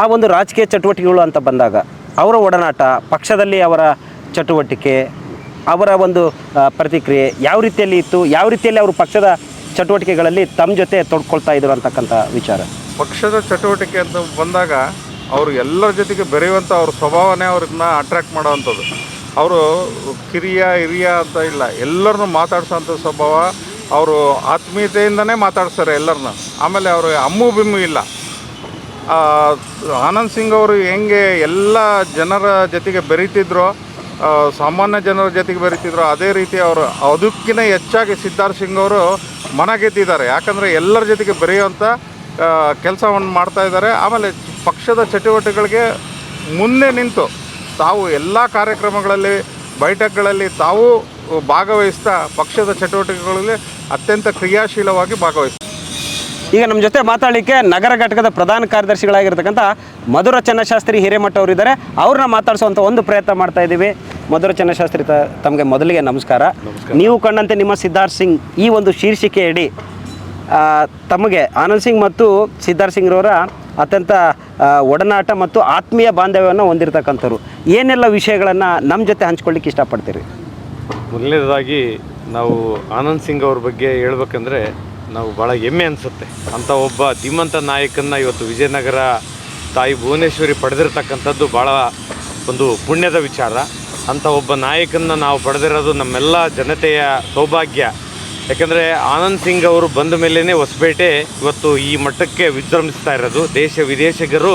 ಆ ಒಂದು ರಾಜಕೀಯ ಚಟುವಟಿಕೆಗಳು ಅಂತ ಬಂದಾಗ ಅವರ ಒಡನಾಟ, ಪಕ್ಷದಲ್ಲಿ ಅವರ ಚಟುವಟಿಕೆ, ಅವರ ಒಂದು ಪ್ರತಿಕ್ರಿಯೆ ಯಾವ ರೀತಿಯಲ್ಲಿ ಇತ್ತು, ಯಾವ ರೀತಿಯಲ್ಲಿ ಅವರು ಪಕ್ಷದ ಚಟುವಟಿಕೆಗಳಲ್ಲಿ ತಮ್ಮ ಜೊತೆ ತೊಡ್ಕೊಳ್ತಾ ಇದ್ರು ಅಂತಕ್ಕಂಥ ವಿಚಾರ. ಪಕ್ಷದ ಚಟುವಟಿಕೆ ಅಂತ ಬಂದಾಗ ಅವರು ಎಲ್ಲರ ಜೊತೆಗೆ ಬೆರೆಯುವಂಥ ಅವ್ರ ಸ್ವಭಾವನೇ ಅವ್ರನ್ನ ಅಟ್ರಾಕ್ಟ್ ಮಾಡೋವಂಥದ್ದು ಅವರು ಕಿರಿಯ, ಹಿರಿಯ ಅಂತ ಇಲ್ಲ. ಎಲ್ಲರನ್ನು ಮಾತಾಡ್ಸೋಂಥ ಸ್ವಭಾವ ಅವರು ಆತ್ಮೀಯತೆಯಿಂದನೇ ಮಾತಾಡ್ತಾರೆ ಎಲ್ಲರನ್ನ. ಆಮೇಲೆ ಅವರು ಅಮ್ಮು ಬಿಮ್ಮು ಇಲ್ಲ. ಆನಂದ್ ಸಿಂಗ್ ಅವರು ಹೆಂಗೆ ಎಲ್ಲ ಜನರ ಜೊತೆಗೆ ಬೆರೀತಿದ್ರು ಸಾಮಾನ್ಯ ಜನರ ಜೊತೆಗೆ ಬೆರೀತಿದ್ರು, ಅದೇ ರೀತಿ ಅವರು ಅದಕ್ಕಿಂತ ಹೆಚ್ಚಾಗಿ ಸಿದ್ಧಾರ್ಥ ಸಿಂಗ್ ಅವರು ಮನ ಗೆದ್ದಿದ್ದಾರೆ. ಯಾಕಂದರೆ ಎಲ್ಲರ ಜೊತೆಗೆ ಬೆರೆಯುವಂಥ ಕೆಲಸವನ್ನು ಮಾಡ್ತಾ ಇದ್ದಾರೆ. ಆಮೇಲೆ ಪಕ್ಷದ ಚಟುವಟಿಕೆಗಳಿಗೆ ಮುಂದೆ ನಿಂತು ತಾವು ಎಲ್ಲ ಕಾರ್ಯಕ್ರಮಗಳಲ್ಲಿ ಬೈಠಕ್ಗಳಲ್ಲಿ ತಾವು ಭಾಗವಹಿಸ್ತಾ ಪಕ್ಷದ ಚಟುವಟಿಕೆಗಳಲ್ಲಿ ಅತ್ಯಂತ ಕ್ರಿಯಾಶೀಲವಾಗಿ ಭಾಗವಹಿಸ್ತಾರೆ ಈಗ ನಮ್ಮ ಜೊತೆ ಮಾತಾಡಲಿಕ್ಕೆ ನಗರ ಘಟಕದ ಪ್ರಧಾನ ಕಾರ್ಯದರ್ಶಿಗಳಾಗಿರ್ತಕ್ಕಂಥ ಮಧುರ ಚನ್ನಶಾಸ್ತ್ರಿ ಹಿರೇಮಠ ಅವರು ಇದ್ದಾರೆ. ಅವ್ರನ್ನ ಮಾತಾಡಿಸುವಂಥ ಒಂದು ಪ್ರಯತ್ನ ಮಾಡ್ತಾ ಇದ್ದೀವಿ. ಮಧುರ ಚನ್ನಶಾಸ್ತ್ರಿ ತ ತಮಗೆ ಮೊದಲಿಗೆ ನಮಸ್ಕಾರ. ನೀವು ಕಂಡಂತೆ ನಿಮ್ಮ ಸಿದ್ಧಾರ್ಥ ಸಿಂಗ್ ಈ ಒಂದು ಶೀರ್ಷಿಕೆಯಡಿ ತಮಗೆ ಆನಂದ್ ಸಿಂಗ್ ಮತ್ತು ಸಿದ್ಧಾರ್ಥ್ ಸಿಂಗ್ರವರ ಅತ್ಯಂತ ಒಡನಾಟ ಮತ್ತು ಆತ್ಮೀಯ ಬಾಂಧವ್ಯವನ್ನು ಹೊಂದಿರತಕ್ಕಂಥವ್ರು. ಏನೆಲ್ಲ ವಿಷಯಗಳನ್ನು ನಮ್ಮ ಜೊತೆ ಹಂಚ್ಕೊಳ್ಳಿಕ್ಕೆ ಇಷ್ಟಪಡ್ತೀರಿ? ಮೊದಲನೇದಾಗಿ ನಾವು ಆನಂದ್ ಸಿಂಗ್ ಅವ್ರ ಬಗ್ಗೆ ಹೇಳ್ಬೇಕಂದ್ರೆ ನಾವು ಭಾಳ ಹೆಮ್ಮೆ ಅನಿಸುತ್ತೆ. ಅಂಥ ಒಬ್ಬ ಧೀಮಂತ ನಾಯಕನ್ನ ಇವತ್ತು ವಿಜಯನಗರ ತಾಯಿ ಭುವನೇಶ್ವರಿ ಪಡೆದಿರ್ತಕ್ಕಂಥದ್ದು ಭಾಳ ಒಂದು ಪುಣ್ಯದ ವಿಚಾರ. ಅಂಥ ಒಬ್ಬ ನಾಯಕನ ನಾವು ಪಡೆದಿರೋದು ನಮ್ಮೆಲ್ಲ ಜನತೆಯ ಸೌಭಾಗ್ಯ. ಯಾಕಂದರೆ ಆನಂದ್ ಸಿಂಗ್ ಅವರು ಬಂದ ಮೇಲೇ ಹೊಸಪೇಟೆ ಇವತ್ತು ಈ ಮಟ್ಟಕ್ಕೆ ವಿಜೃಂಭಿಸ್ತಾ ಇರೋದು. ದೇಶ ವಿದೇಶಿಗರು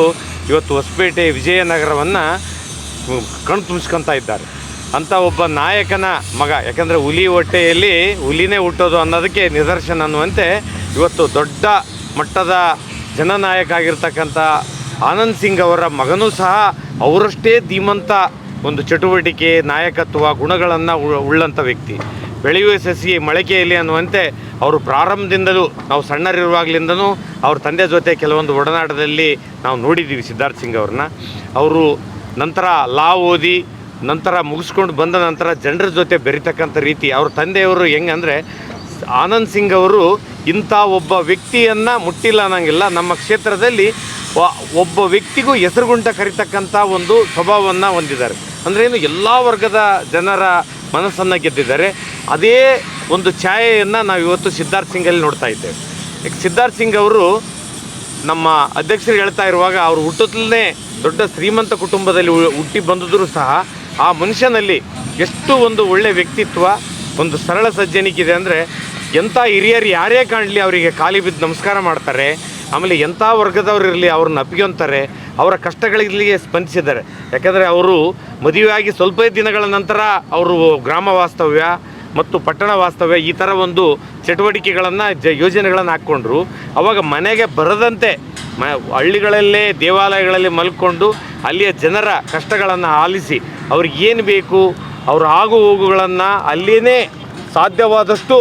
ಇವತ್ತು ಹೊಸಪೇಟೆ ವಿಜಯನಗರವನ್ನು ಕಣ್ ತುಂಬಿಸ್ಕೊತಾ ಇದ್ದಾರೆ. ಅಂಥ ಒಬ್ಬ ನಾಯಕನ ಮಗ, ಯಾಕಂದರೆ ಹುಲಿ ಹೊಟ್ಟೆಯಲ್ಲಿ ಹುಲಿನೇ ಹುಟ್ಟೋದು ಅನ್ನೋದಕ್ಕೆ ನಿದರ್ಶನ ಅನ್ನುವಂತೆ ಇವತ್ತು ದೊಡ್ಡ ಮಟ್ಟದ ಜನನಾಯಕ ಆಗಿರ್ತಕ್ಕಂಥ ಆನಂದ್ ಸಿಂಗ್ ಅವರ ಮಗನೂ ಸಹ ಅವರಷ್ಟೇ ಧೀಮಂತ ಒಂದು ಚಟುವಟಿಕೆ, ನಾಯಕತ್ವ, ಗುಣಗಳನ್ನು ಉಳ್ಳಂಥ ವ್ಯಕ್ತಿ. ಬೆಳೆಯುವ ಸಸಿ ಮೊಳಕೆಯಲ್ಲಿ ಅನ್ನುವಂತೆ ಅವರು ಪ್ರಾರಂಭದಿಂದಲೂ ನಾವು ಸಣ್ಣರಿರುವಾಗಲಿಂದನೂ ಅವ್ರ ತಂದೆ ಜೊತೆ ಕೆಲವೊಂದು ಒಡನಾಟದಲ್ಲಿ ನಾವು ನೋಡಿದ್ದೀವಿ ಸಿದ್ಧಾರ್ಥ್ ಸಿಂಗ್ ಅವ್ರನ್ನ. ಅವರು ನಂತರ ಲಾ ಓದಿ, ನಂತರ ಮುಗಿಸ್ಕೊಂಡು ಬಂದ ನಂತರ ಜನರ ಜೊತೆ ಬೆರಿತಕ್ಕಂಥ ರೀತಿ ಅವ್ರ ತಂದೆಯವರು ಹೆಂಗೆ ಅಂದರೆ ಆನಂದ್ ಸಿಂಗ್ ಅವರು ಇಂಥ ಒಬ್ಬ ವ್ಯಕ್ತಿಯನ್ನು ಮುಟ್ಟಿಲ್ಲ ಅನ್ನೋಂಗಿಲ್ಲ. ನಮ್ಮ ಕ್ಷೇತ್ರದಲ್ಲಿ ಒಬ್ಬ ವ್ಯಕ್ತಿಗೂ ಹೆಸರುಗುಂಟ ಕರಿತಕ್ಕಂಥ ಒಂದು ಸ್ವಭಾವವನ್ನು ಹೊಂದಿದ್ದಾರೆ. ಅಂದರೆ ಏನು, ಎಲ್ಲ ವರ್ಗದ ಜನರ ಮನಸ್ಸನ್ನು ಗೆದ್ದಿದ್ದಾರೆ. ಅದೇ ಒಂದು ಛಾಯೆಯನ್ನು ನಾವು ಇವತ್ತು ಸಿದ್ಧಾರ್ಥ್ ಸಿಂಗಲ್ಲಿ ನೋಡ್ತಾ ಇದ್ದೇವೆ. ಯಾಕೆ ಸಿದ್ಧಾರ್ಥ್ ಸಿಂಗ್ ಅವರು ನಮ್ಮ ಅಧ್ಯಕ್ಷರು ಹೇಳ್ತಾ ಇರುವಾಗ ಅವರು ಹುಟ್ಟುತ್ತಲೇ ದೊಡ್ಡ ಶ್ರೀಮಂತ ಕುಟುಂಬದಲ್ಲಿ ಹುಟ್ಟಿ ಬಂದಿದ್ರೂ ಸಹ ಆ ಮನುಷ್ಯನಲ್ಲಿ ಎಷ್ಟು ಒಂದು ಒಳ್ಳೆಯ ವ್ಯಕ್ತಿತ್ವ, ಒಂದು ಸರಳ ಸಜ್ಜನಿಕಿದೆ ಅಂದರೆ ಎಂಥ ಹಿರಿಯರು ಯಾರೇ ಕಾಣಲಿ ಅವರಿಗೆ ಖಾಲಿ ಬಿದ್ದು ನಮಸ್ಕಾರ ಮಾಡ್ತಾರೆ, ಆಮೇಲೆ ಎಂಥ ವರ್ಗದವರು ಇರಲಿ ಅವ್ರನ್ನ ಅಪ್ಪಿಕೊಂತಾರೆ ಅವರ ಕಷ್ಟಗಳಿಗೆ ಸ್ಪಂದಿಸಿದ್ದಾರೆ. ಯಾಕಂದರೆ ಅವರು ಮದುವೆಯಾಗಿ ಸ್ವಲ್ಪ ದಿನಗಳ ನಂತರ ಅವರು ಗ್ರಾಮ ವಾಸ್ತವ್ಯ ಮತ್ತು ಪಟ್ಟಣ ವಾಸ್ತವ್ಯ ಈ ಥರ ಒಂದು ಚಟುವಟಿಕೆಗಳನ್ನು ಜ ಯೋಜನೆಗಳನ್ನು ಹಾಕ್ಕೊಂಡ್ರು. ಅವಾಗ ಮನೆಗೆ ಬರದಂತೆ ಮ ಹಳ್ಳಿಗಳಲ್ಲೇ, ದೇವಾಲಯಗಳಲ್ಲಿ ಮಲ್ಕೊಂಡು ಅಲ್ಲಿಯ ಜನರ ಕಷ್ಟಗಳನ್ನು ಆಲಿಸಿ ಅವ್ರಿಗೆ ಏನು ಬೇಕು, ಅವ್ರ ಆಗು ಹೋಗುಗಳನ್ನು ಅಲ್ಲಿಯೇ ಸಾಧ್ಯವಾದಷ್ಟು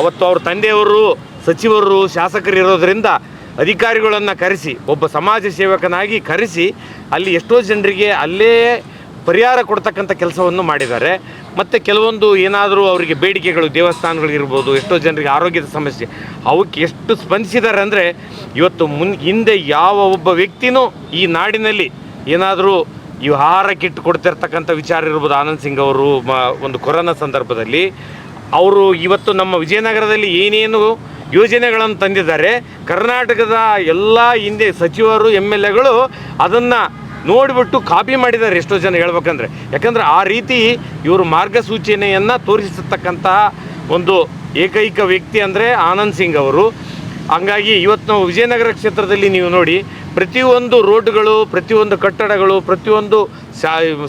ಅವತ್ತು ಅವ್ರ ತಂದೆಯವರು, ಸಚಿವರು, ಶಾಸಕರು ಇರೋದರಿಂದ ಅಧಿಕಾರಿಗಳನ್ನು ಕರೆಸಿ, ಒಬ್ಬ ಸಮಾಜ ಸೇವಕನಾಗಿ ಕರೆಸಿ ಅಲ್ಲಿ ಎಷ್ಟೋ ಜನರಿಗೆ ಅಲ್ಲೇ ಪರಿಹಾರ ಕೊಡ್ತಕ್ಕಂಥ ಕೆಲಸವನ್ನು ಮಾಡಿದ್ದಾರೆ. ಮತ್ತು ಕೆಲವೊಂದು ಏನಾದರೂ ಅವರಿಗೆ ಬೇಡಿಕೆಗಳು, ದೇವಸ್ಥಾನಗಳಿರ್ಬೋದು, ಎಷ್ಟೋ ಜನರಿಗೆ ಆರೋಗ್ಯದ ಸಮಸ್ಯೆ, ಅವಕ್ಕೆ ಎಷ್ಟು ಸ್ಪಂದಿಸಿದ್ದಾರೆ ಅಂದರೆ ಇವತ್ತು ಮುನ್, ಹಿಂದೆ ಯಾವ ಒಬ್ಬ ವ್ಯಕ್ತಿನೂ ಈ ನಾಡಿನಲ್ಲಿ ಏನಾದರೂ ಈ ಆಹಾರ ಕಿಟ್ ಕೊಡ್ತಿರ್ತಕ್ಕಂಥ ವಿಚಾರ ಇರ್ಬೋದು, ಆನಂದ್ ಸಿಂಗ್ ಅವರು, ಮ, ಒಂದು ಕೊರೋನಾ ಸಂದರ್ಭದಲ್ಲಿ. ಅವರು ಇವತ್ತು ನಮ್ಮ ವಿಜಯನಗರದಲ್ಲಿ ಏನೇನು ಯೋಜನೆಗಳನ್ನು ತಂದಿದ್ದಾರೆ, ಕರ್ನಾಟಕದ ಎಲ್ಲ ಹಿಂದೆ ಸಚಿವರು ಎಂ ಎಲ್ ಎಗಳು ಅದನ್ನು ನೋಡಿಬಿಟ್ಟು ಕಾಪಿ ಮಾಡಿದ್ದಾರೆ ಎಷ್ಟೋ ಜನ ಹೇಳ್ಬೇಕಂದ್ರೆ. ಯಾಕಂದರೆ ಆ ರೀತಿ ಇವರು ಮಾರ್ಗಸೂಚನೆಯನ್ನು ತೋರಿಸತಕ್ಕಂತಹ ಒಂದು ಏಕೈಕ ವ್ಯಕ್ತಿ ಅಂದರೆ ಆನಂದ್ ಸಿಂಗ್ ಅವರು. ಹಂಗಾಗಿ ಇವತ್ತು ನಾವು ವಿಜಯನಗರ ಕ್ಷೇತ್ರದಲ್ಲಿ ನೀವು ನೋಡಿ, ಪ್ರತಿಯೊಂದು ರೋಡ್ಗಳು, ಪ್ರತಿಯೊಂದು ಕಟ್ಟಡಗಳು, ಪ್ರತಿಯೊಂದು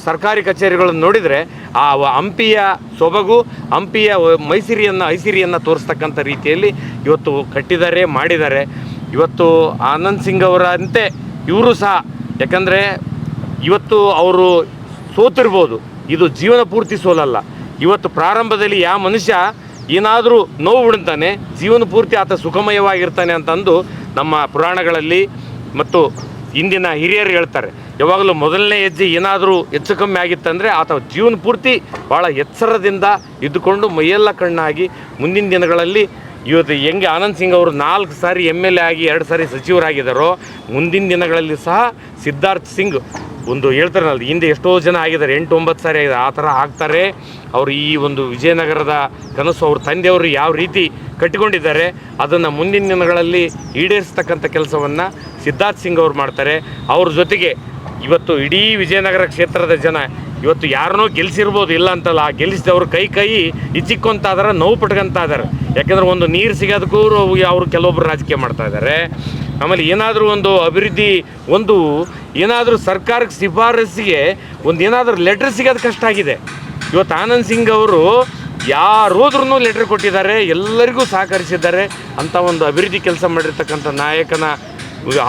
ಸರ್ಕಾರಿ ಕಚೇರಿಗಳನ್ನು ನೋಡಿದರೆ ಆ ಹಂಪಿಯ ಸೊಬಗು, ಹಂಪಿಯ ಮೈಸಿರಿಯನ್ನು, ಐಸಿರಿಯನ್ನು ತೋರಿಸ್ತಕ್ಕಂಥ ರೀತಿಯಲ್ಲಿ ಇವತ್ತು ಕಟ್ಟಿದ್ದಾರೆ, ಮಾಡಿದ್ದಾರೆ. ಇವತ್ತು ಆನಂದ್ ಸಿಂಗ್ ಅವರಂತೆ ಇವರು ಸಹ ಯಾಕಂದರೆ ಇವತ್ತು ಅವರು ಸೋತಿರ್ಬೋದು. ಇದು ಜೀವನ ಪೂರ್ತಿ ಸೋಲಲ್ಲ. ಇವತ್ತು ಪ್ರಾರಂಭದಲ್ಲಿ ಯಾವ ಮನುಷ್ಯ ಏನಾದರೂ ನೋವು ಬಿಡ್ತಾನೆ ಜೀವನ ಪೂರ್ತಿ ಆತ ಸುಖಮಯವಾಗಿರ್ತಾನೆ ಅಂತಂದು ನಮ್ಮ ಪುರಾಣಗಳಲ್ಲಿ ಮತ್ತು ಇಂದಿನ ಹಿರಿಯರು ಹೇಳ್ತಾರೆ. ಯಾವಾಗಲೂ ಮೊದಲನೇ ಹೆಜ್ಜೆ ಏನಾದರೂ ಹೆಚ್ಚು ಕಮ್ಮಿ ಆಗಿತ್ತಂದರೆ ಆತ ಜೀವನ ಪೂರ್ತಿ ಭಾಳ ಎಚ್ಚರದಿಂದ ಇದ್ದುಕೊಂಡು ಮೈಯೆಲ್ಲ ಕಣ್ಣಾಗಿ ಮುಂದಿನ ದಿನಗಳಲ್ಲಿ ಇವತ್ತು ಹೆಂಗೆ ಆನಂದ್ ಸಿಂಗ್ ಅವರು ನಾಲ್ಕು ಸಾರಿ ಎಂ ಎಲ್ ಎ ಆಗಿ, ಎರಡು ಸಾರಿ ಸಚಿವರಾಗಿದ್ದಾರೋ, ಮುಂದಿನ ದಿನಗಳಲ್ಲಿ ಸಹ ಸಿದ್ಧಾರ್ಥ್ ಸಿಂಗ್ ಒಂದು ಹೇಳ್ತಾರಲ್ಲ ಹಿಂದೆ ಎಷ್ಟೋ ಜನ ಆಗಿದ್ದಾರೆ, ಎಂಟು, ಒಂಬತ್ತು ಸಾರಿ ಆಗಿದೆ ಆ ಥರ ಆಗ್ತಾರೆ. ಅವರು ಈ ಒಂದು ವಿಜಯನಗರದ ಕನಸು ಅವ್ರ ತಂದೆಯವರು ಯಾವ ರೀತಿ ಕಟ್ಟಿಕೊಂಡಿದ್ದಾರೆ, ಅದನ್ನು ಮುಂದಿನ ದಿನಗಳಲ್ಲಿ ಈಡೇರಿಸ್ತಕ್ಕಂಥ ಕೆಲಸವನ್ನು ಸಿದ್ಧಾರ್ಥ್ ಸಿಂಗ್ ಅವರು ಮಾಡ್ತಾರೆ. ಅವ್ರ ಜೊತೆಗೆ ಇವತ್ತು ಇಡೀ ವಿಜಯನಗರ ಕ್ಷೇತ್ರದ ಜನ ಇವತ್ತು ಯಾರನ್ನೋ ಗೆಲ್ಸಿರ್ಬೋದು ಇಲ್ಲ ಅಂತಲ್ಲ, ಆ ಗೆಲ್ಲಿಸಿದವ್ರು ಕೈ ಕೈ ಇಚ್ಚಿಕ್ಕೊಂತ ಇದಾರೆ ನೋವು ಪಟ್ಕೊಂತ ಇದಾರೆ ಯಾಕಂದ್ರೆ ಒಂದು ನೀರು ಸಿಗೋದಕ್ಕೂ ಅವರು ಕೆಲವೊಬ್ರು ರಾಜಕೀಯ ಮಾಡ್ತಾ ಇದ್ದಾರೆ ಆಮೇಲೆ ಏನಾದರೂ ಒಂದು ಅಭಿವೃದ್ಧಿ, ಒಂದು ಏನಾದರೂ ಸರ್ಕಾರಕ್ಕೆ ಶಿಫಾರಸ್ಸಿಗೆ ಒಂದು ಏನಾದರೂ ಲೆಟ್ರ್ ಸಿಗೋದು ಕಷ್ಟ ಆಗಿದೆ. ಇವತ್ತು ಆನಂದ್ ಸಿಂಗ್ ಅವರು ಯಾರೋದ್ರೂ ಲೆಟ್ರ್ ಕೊಟ್ಟಿದ್ದಾರೆ, ಎಲ್ಲರಿಗೂ ಸಹಕರಿಸಿದ್ದಾರೆ. ಅಂಥ ಒಂದು ಅಭಿವೃದ್ಧಿ ಕೆಲಸ ಮಾಡಿರ್ತಕ್ಕಂಥ ನಾಯಕನ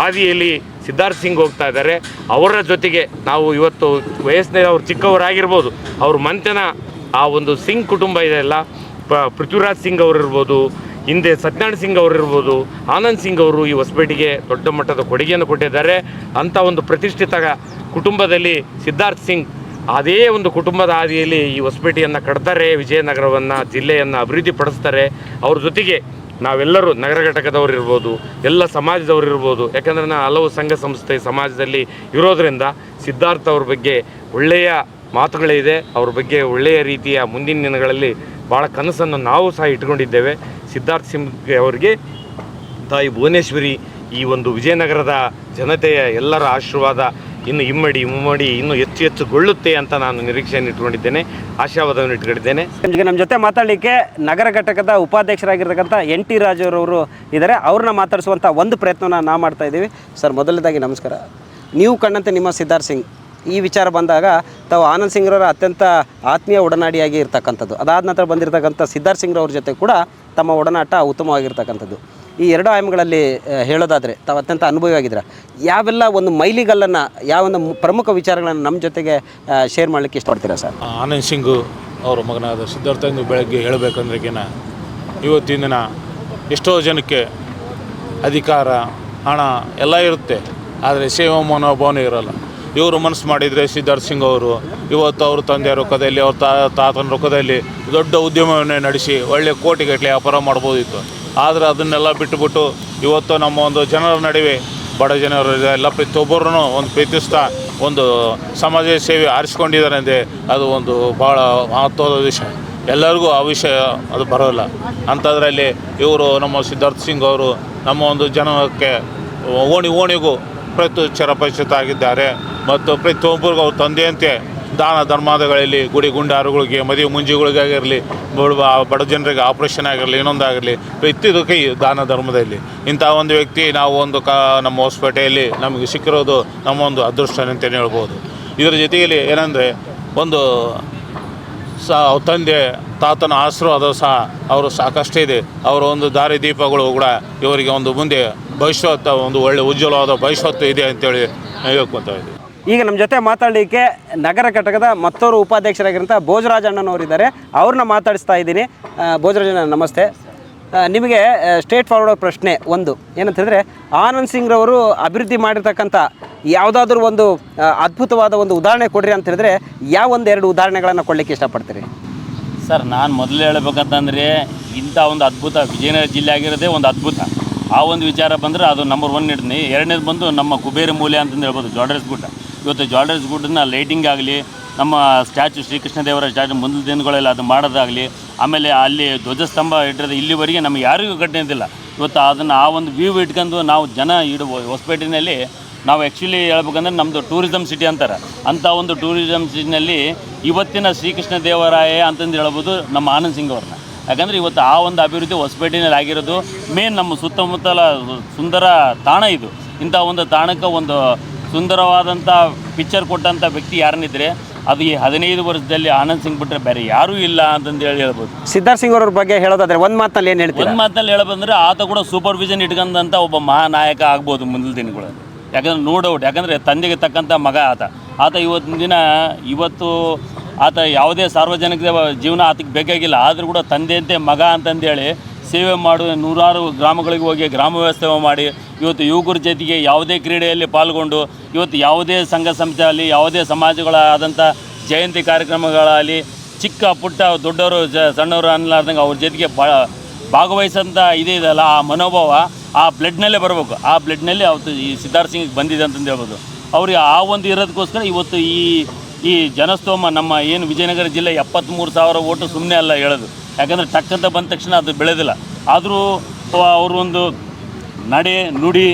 ಹಾದಿಯಲ್ಲಿ ಸಿದ್ಧಾರ್ಥ್ ಸಿಂಗ್ ಹೋಗ್ತಾ ಇದ್ದಾರೆ. ಅವರ ಜೊತೆಗೆ ನಾವು ಇವತ್ತು ವಯಸ್ಸಿನ ಅವ್ರು ಚಿಕ್ಕವರಾಗಿರ್ಬೋದು, ಅವ್ರ ಮಂತೆನ ಆ ಒಂದು ಸಿಂಗ್ ಕುಟುಂಬ ಇದೆಯಲ್ಲ ಪೃಥ್ವಿರಾಜ್ ಸಿಂಗ್ ಅವರು ಇರ್ಬೋದು ಹಿಂದೆ ಸತ್ಯನಾರಾಯಣ ಸಿಂಗ್ ಅವರು ಇರ್ಬೋದು ಆನಂದ್ ಸಿಂಗ್ ಅವರು ಈ ಹೊಸಪೇಟೆಗೆ ದೊಡ್ಡ ಮಟ್ಟದ ಕೊಡುಗೆಯನ್ನು ಕೊಟ್ಟಿದ್ದಾರೆ. ಅಂಥ ಒಂದು ಪ್ರತಿಷ್ಠಿತ ಕುಟುಂಬದಲ್ಲಿ ಸಿದ್ಧಾರ್ಥ್ ಸಿಂಗ್ ಅದೇ ಒಂದು ಕುಟುಂಬದ ಹಾದಿಯಲ್ಲಿ ಈ ಹೊಸಪೇಟೆಯನ್ನು ಕಟ್ತಾರೆ, ವಿಜಯನಗರವನ್ನು, ಜಿಲ್ಲೆಯನ್ನು ಅಭಿವೃದ್ಧಿಪಡಿಸ್ತಾರೆ. ಅವ್ರ ಜೊತೆಗೆ ನಾವೆಲ್ಲರೂ ನಗರ ಘಟಕದವ್ರು ಇರ್ಬೋದು, ಎಲ್ಲ ಸಮಾಜದವ್ರು ಇರ್ಬೋದು. ಯಾಕಂದರೆ ನಾನು ಹಲವು ಸಂಘ ಸಂಸ್ಥೆ ಸಮಾಜದಲ್ಲಿ ಇರೋದರಿಂದ ಸಿದ್ಧಾರ್ಥ ಅವ್ರ ಬಗ್ಗೆ ಒಳ್ಳೆಯ ಮಾತುಗಳಿದೆ ಅವ್ರ ಬಗ್ಗೆ ಒಳ್ಳೆಯ ರೀತಿಯ ಮುಂದಿನ ದಿನಗಳಲ್ಲಿ ಭಾಳ ಕನಸನ್ನು ನಾವು ಸಹ ಇಟ್ಕೊಂಡಿದ್ದೇವೆ. ಸಿದ್ಧಾರ್ಥ ಸಿಂಗ್ ಅವರಿಗೆ, ತಾಯಿ ಭುವನೇಶ್ವರಿ ಈ ಒಂದು ವಿಜಯನಗರದ ಜನತೆಯ ಎಲ್ಲರ ಆಶೀರ್ವಾದ ಇನ್ನು ಇಮ್ಮಡಿ, ಮುಮ್ಮಡಿ ಇನ್ನು ಹೆಚ್ಚು ಹೆಚ್ಚು ಗೊಳ್ಳುತ್ತೆ ಅಂತ ನಾನು ನಿರೀಕ್ಷೆಯನ್ನು ಇಟ್ಕೊಂಡಿದ್ದೇನೆ ಆಶಾವಾದವನ್ನು ಇಟ್ಕೊಂಡಿದ್ದೇನೆ ಈಗ ನಮ್ಮ ಜೊತೆ ಮಾತಾಡಲಿಕ್ಕೆ ನಗರ ಘಟಕದ ಉಪಾಧ್ಯಕ್ಷರಾಗಿರ್ತಕ್ಕಂಥ ಎನ್ ಟಿ ರಾಜವರವರು ಇದ್ದಾರೆ. ಅವ್ರನ್ನ ಮಾತಾಡಿಸುವಂಥ ಒಂದು ಪ್ರಯತ್ನನ ನಾವು ಮಾಡ್ತಾ ಇದ್ದೀವಿ. ಸರ್, ಮೊದಲನೇದಾಗಿ ನಮಸ್ಕಾರ. ನೀವು ಕಂಡಂತೆ ನಿಮ್ಮ ಸಿದ್ಧಾರ್ಥ ಸಿಂಗ್, ಈ ವಿಚಾರ ಬಂದಾಗ ತಾವು ಆನಂದ್ ಸಿಂಗ್ರವರ ಅತ್ಯಂತ ಆತ್ಮೀಯ ಒಡನಾಡಿಯಾಗಿ ಇರ್ತಕ್ಕಂಥದ್ದು. ಅದಾದ ನಂತರ ಬಂದಿರತಕ್ಕಂಥ ಸಿದ್ಧಾರ್ಥ ಸಿಂಗ್ರವ್ರ ಜೊತೆ ಕೂಡ ತಮ್ಮ ಒಡನಾಟ ಉತ್ತಮವಾಗಿರ್ತಕ್ಕಂಥದ್ದು. ಈ ಎರಡು ಆಯಾಮಗಳಲ್ಲಿ ಹೇಳೋದಾದರೆ ತಾವು ಅತ್ಯಂತ ಅನುಭವಿ ಆಗಿದ್ದೀರಾ ಯಾವೆಲ್ಲ ಒಂದು ಮೈಲಿಗಲ್ಲನ್ನು, ಯಾವ ಒಂದು ಪ್ರಮುಖ ವಿಚಾರಗಳನ್ನು ನಮ್ಮ ಜೊತೆಗೆ ಶೇರ್ ಮಾಡಲಿಕ್ಕೆ ಇಷ್ಟಪಡ್ತೀರಾ ಸರ್? ಆನಂದ್ ಸಿಂಗು ಅವರ ಮಗನಾದ ಸಿದ್ಧಾರ್ಥಂದು ಬೆಳಗ್ಗೆ ಹೇಳಬೇಕಂದ್ರೆಗಿನ ಇವತ್ತಿನ ದಿನ ಎಷ್ಟೋ ಜನಕ್ಕೆ ಅಧಿಕಾರ, ಹಣ ಎಲ್ಲ ಇರುತ್ತೆ. ಆದರೆ ಸೇವಾ ಮನೋಭಾವನೆ ಇರಲ್ಲ. ಇವರು ಮನಸ್ಸು ಮಾಡಿದರೆ ಸಿದ್ಧಾರ್ಥ್ ಸಿಂಗ್ ಅವರು, ಇವತ್ತು ಅವ್ರ ತಂದೆಯ ರೊಕ್ಕದಲ್ಲಿ, ಅವ್ರ ತಾತನ ರೊಕ್ಕದಲ್ಲಿ ದೊಡ್ಡ ಉದ್ಯಮವನ್ನೇ ನಡೆಸಿ ಒಳ್ಳೆ ಕೋಟಿಗಟ್ಟಲೆ ವ್ಯಾಪಾರ ಮಾಡ್ಬೋದಿತ್ತು. ಆದರೆ ಅದನ್ನೆಲ್ಲ ಬಿಟ್ಟುಬಿಟ್ಟು ಇವತ್ತು ನಮ್ಮ ಒಂದು ಜನರ ನಡುವೆ ಬಡ ಜನರು ಎಲ್ಲ ಪ್ರತಿಯೊಬ್ಬರೂ ಒಂದು ಪ್ರೀತಿಸ್ತಾ ಒಂದು ಸಮಾಜ ಸೇವೆ ಆರಿಸ್ಕೊಂಡಿದ್ದಾರೆ ಅಂದರೆ ಅದು ಒಂದು ಭಾಳ ಮಹತ್ವದ ವಿಷಯ. ಎಲ್ಲರಿಗೂ ಆ ವಿಷಯ ಅದು ಬರೋಲ್ಲ. ಅಂಥದ್ರಲ್ಲಿ ಇವರು ನಮ್ಮ ಸಿದ್ಧಾರ್ಥ್ ಸಿಂಗ್ ಅವರು ನಮ್ಮ ಒಂದು ಜನಕ್ಕೆ ಓಣಿ, ಓಣಿಗೂ ಪ್ರತಿ ಚಿರಪರಿಚಿತ ಆಗಿದ್ದಾರೆ. ಮತ್ತು ಪ್ರತಿಯೊಬ್ಬರಿಗೂ ಅವ್ರ ತಂದೆಯಂತೆ ದಾನ ಧರ್ಮಾದಗಳಲ್ಲಿ ಗುಡಿ ಗುಂಡಾರುಗಳಿಗೆ, ಮದುವೆ ಮುಂಜಿಗಳಿಗಾಗಿರಲಿ, ಬಡ ಬಡ ಜನರಿಗೆ ಆಪ್ರೇಷನ್ ಆಗಿರಲಿ, ಇನ್ನೊಂದಾಗಿರಲಿ ಕೈ ದಾನ ಧರ್ಮದಲ್ಲಿ. ಇಂಥ ಒಂದು ವ್ಯಕ್ತಿ ನಾವು ಒಂದು ಕ ನಮ್ಮ ಹೊಸಪೇಟೆಯಲ್ಲಿ ನಮಗೆ ಸಿಕ್ಕಿರೋದು ನಮ್ಮ ಒಂದು ಅದೃಷ್ಟ ಅಂತಲೇ ಹೇಳ್ಬೋದು. ಇದರ ಜೊತೆಯಲ್ಲಿ ಏನಂದರೆ, ಒಂದು ಸಹ ತಂದೆ, ತಾತನ ಆಶೀರ್ವಾದ ಸಹ ಅವರು ಸಾಕಷ್ಟಿದೆ ಅವರ ಒಂದು ದಾರಿ ದೀಪಗಳು ಕೂಡ ಇವರಿಗೆ ಒಂದು ಮುಂದೆ ಭವಿಷ್ಯತ್ತ ಒಂದು ಒಳ್ಳೆ ಉಜ್ವಲವಾದ ಭವಿಷ್ಯತ್ತು ಇದೆ ಅಂತೇಳಿ ಹೇಳ್ಕೊತಾ ಇದ್ದೀವಿ. ಈಗ ನಮ್ಮ ಜೊತೆ ಮಾತಾಡಲಿಕ್ಕೆ ನಗರ ಘಟಕದ ಮತ್ತೋರು ಉಪಾಧ್ಯಕ್ಷರಾಗಿರೋಂಥ ಭೋಜರಾಜ್ ಅಣ್ಣನವರಿದ್ದಾರೆ. ಅವ್ರನ್ನ ಮಾತಾಡಿಸ್ತಾ ಇದ್ದೀನಿ. ಭೋಜರಾಜಣ್ಣ ನಮಸ್ತೆ. ನಿಮಗೆ ಸ್ಟೇಟ್ ಫಾರ್ವರ್ಡ್ ಪ್ರಶ್ನೆ ಒಂದು. ಏನಂತ ಹೇಳಿದ್ರೆ, ಆನಂದ್ ಸಿಂಗ್ರವರು ಅಭಿವೃದ್ಧಿ ಮಾಡಿರ್ತಕ್ಕಂಥ ಯಾವುದಾದ್ರೂ ಒಂದು ಅದ್ಭುತವಾದ ಒಂದು ಉದಾಹರಣೆ ಕೊಡ್ರಿ ಅಂತ ಹೇಳಿದ್ರೆ, ಯಾವ ಒಂದು ಎರಡು ಉದಾಹರಣೆಗಳನ್ನು ಕೊಡಲಿಕ್ಕೆ ಇಷ್ಟಪಡ್ತೀರಿ? ಸರ್, ನಾನು ಮೊದಲು ಹೇಳ್ಬೇಕಂತಂದರೆ, ಇಂಥ ಒಂದು ಅದ್ಭುತ, ವಿಜಯನಗರ ಜಿಲ್ಲೆ ಆಗಿರೋದೇ ಒಂದು ಅದ್ಭುತ. ಆ ಒಂದು ವಿಚಾರ ಬಂದರೆ ಅದು ನಂಬರ್ ಒನ್ ಇಡ್ತೀನಿ. ಎರಡನೇದು ಬಂದು ನಮ್ಮ ಕುಬೇರ ಮೂಲೆ ಅಂತಂದು ಹೇಳ್ಬೋದು ಜಾಲ್ಡರ್ಸ್ ಗುಡ್ಡ. ಇವತ್ತು ಜಾಲ್ಡರ್ಸ್ ಗುಡ್ಡನ್ನ ಲೈಟಿಂಗ್ ಆಗಲಿ, ನಮ್ಮ ಸ್ಟ್ಯಾಚು ಶ್ರೀಕೃಷ್ಣದೇವರ ಸ್ಟ್ಯಾಚು ಮುಂದಿನ ದಿನಗಳಲ್ಲಿ ಅದು ಮಾಡೋದಾಗಲಿ, ಆಮೇಲೆ ಅಲ್ಲಿ ಧ್ವಜಸ್ತಂಭ ಇಟ್ಟಿರೋದು ಇಲ್ಲಿವರೆಗೆ ನಮಗೆ ಯಾರಿಗೂ ಕಟ್ಟಿದ್ದಿಲ್ಲ ಇವತ್ತು ಅದನ್ನು ಆ ಒಂದು ವ್ಯೂ ಇಟ್ಕೊಂಡು ನಾವು ಜನ ಇಡು ಹೊಸಪೇಟೆಯಲ್ಲಿ ನಾವು ಆ್ಯಕ್ಚುಲಿ ಹೇಳ್ಬೇಕಂದ್ರೆ ನಮ್ಮದು ಟೂರಿಸಮ್ ಸಿಟಿ ಅಂತಾರೆ. ಅಂಥ ಒಂದು ಟೂರಿಸಮ್ ಸಿಟಿನಲ್ಲಿ ಇವತ್ತಿನ ಶ್ರೀಕೃಷ್ಣ ದೇವರಾಯ ಅಂತಂದು ಹೇಳ್ಬೋದು ನಮ್ಮ ಆನಂದ್ ಸಿಂಗ್ ಅವ್ರನ್ನ. ಯಾಕಂದರೆ ಇವತ್ತು ಆ ಒಂದು ಅಭಿವೃದ್ಧಿ ಹೊಸಪೇಟಿನಲ್ಲಿ ಆಗಿರೋದು ಮೇನ್ ನಮ್ಮ ಸುತ್ತಮುತ್ತಲ ಸುಂದರ ತಾಣ ಇದು. ಇಂಥ ಒಂದು ತಾಣಕ್ಕೆ ಒಂದು ಸುಂದರವಾದಂಥ ಪಿಕ್ಚರ್ ಕೊಟ್ಟಂಥ ವ್ಯಕ್ತಿ ಯಾರನ್ನಿದ್ರೆ ಅದು ಈ ಹದಿನೈದು ವರ್ಷದಲ್ಲಿ ಆನಂದ್ ಸಿಂಗ್ ಬಿಟ್ಟರೆ ಬೇರೆ ಯಾರೂ ಇಲ್ಲ ಅಂತಂದು ಹೇಳಿ ಹೇಳ್ಬೋದು. ಸಿದ್ಧಾರ್ಥ ಸಿಂಗ್ ಅವ್ರ ಬಗ್ಗೆ ಹೇಳೋದಾದ್ರೆ ಒಂದು ಮಾತಲ್ಲಿ ಏನು ಹೇಳ್ತೀವಿ ಒಂದು ಮಾತಲ್ಲಿ ಹೇಳಬಂದ್ರೆ ಆತ ಕೂಡ ಸೂಪರ್ವಿಷನ್ ಇಟ್ಕೊಂಡಂಥ ಒಬ್ಬ ಮಹಾನಾಯಕ ಆಗ್ಬೋದು ಮುಂದಿನ ದಿನಗಳಲ್ಲಿ. ಯಾಕಂದ್ರೆ ನೋ ಡೌಟ್ ಯಾಕಂದರೆ ತಂದೆಗೆ ತಕ್ಕಂಥ ಮಗ ಆತ. ಆತ ಇವತ್ತಿನ ದಿನ ಇವತ್ತು ಆತ ಯಾವುದೇ ಸಾರ್ವಜನಿಕ ಜೀವನ ಆತಕ್ಕೆ ಬೇಕಾಗಿಲ್ಲ. ಆದರೂ ಕೂಡ ತಂದೆಯಂತೆ ಮಗ ಅಂತಂದೇಳಿ ಸೇವೆ ಮಾಡುವ ನೂರಾರು ಗ್ರಾಮಗಳಿಗೆ ಹೋಗಿ ಗ್ರಾಮ ವ್ಯವಸ್ಥೆ ಮಾಡಿ, ಇವತ್ತು ಯುವಕರ ಜೊತೆಗೆ ಯಾವುದೇ ಕ್ರೀಡೆಯಲ್ಲಿ ಪಾಲ್ಗೊಂಡು, ಇವತ್ತು ಯಾವುದೇ ಸಂಘ ಸಂಸ್ಥೆ ಆಗಲಿ ಯಾವುದೇ ಸಮಾಜಗಳಾದಂಥ ಜಯಂತಿ ಕಾರ್ಯಕ್ರಮಗಳಾಗಲಿ, ಚಿಕ್ಕ, ಪುಟ್ಟ, ದೊಡ್ಡವರು, ಜ, ಸಣ್ಣವರು ಅನ್ನಲಾರ್ದಂಗೆ ಅವ್ರ ಜೊತೆಗೆ ಭಾಗವಹಿಸಿದಂಥ ಇದೇ ಇದೆಯಲ್ಲ, ಆ ಮನೋಭಾವ ಆ ಬ್ಲಡ್ನಲ್ಲೇ ಬರಬೇಕು. ಆ ಬ್ಲಡ್ನಲ್ಲಿ ಅವತ್ತು ಈ ಸಿದ್ಧಾರ್ಥ ಸಿಂಗ್ ಬಂದಿದೆ ಅಂತಂದು ಹೇಳ್ಬೋದು. ಅವ್ರಿಗೆ ಆ ಒಂದು ಇರೋದಕ್ಕೋಸ್ಕರ ಇವತ್ತು ಈ ಈ ಜನಸ್ತೋಮ ನಮ್ಮ ಏನು ವಿಜಯನಗರ ಜಿಲ್ಲೆ ಎಪ್ಪತ್ತ್ಮೂರು ಸಾವಿರ ಓಟು ಸುಮ್ಮನೆ ಅಲ್ಲ ಹೇಳೋದು. ಯಾಕಂದರೆ ಟಕ್ಕಂತ ಬಂದ ತಕ್ಷಣ ಅದು ಬೆಳೆದಿಲ್ಲ. ಆದರೂ ಅವರು ಒಂದು ನಡೆ, ನುಡಿ,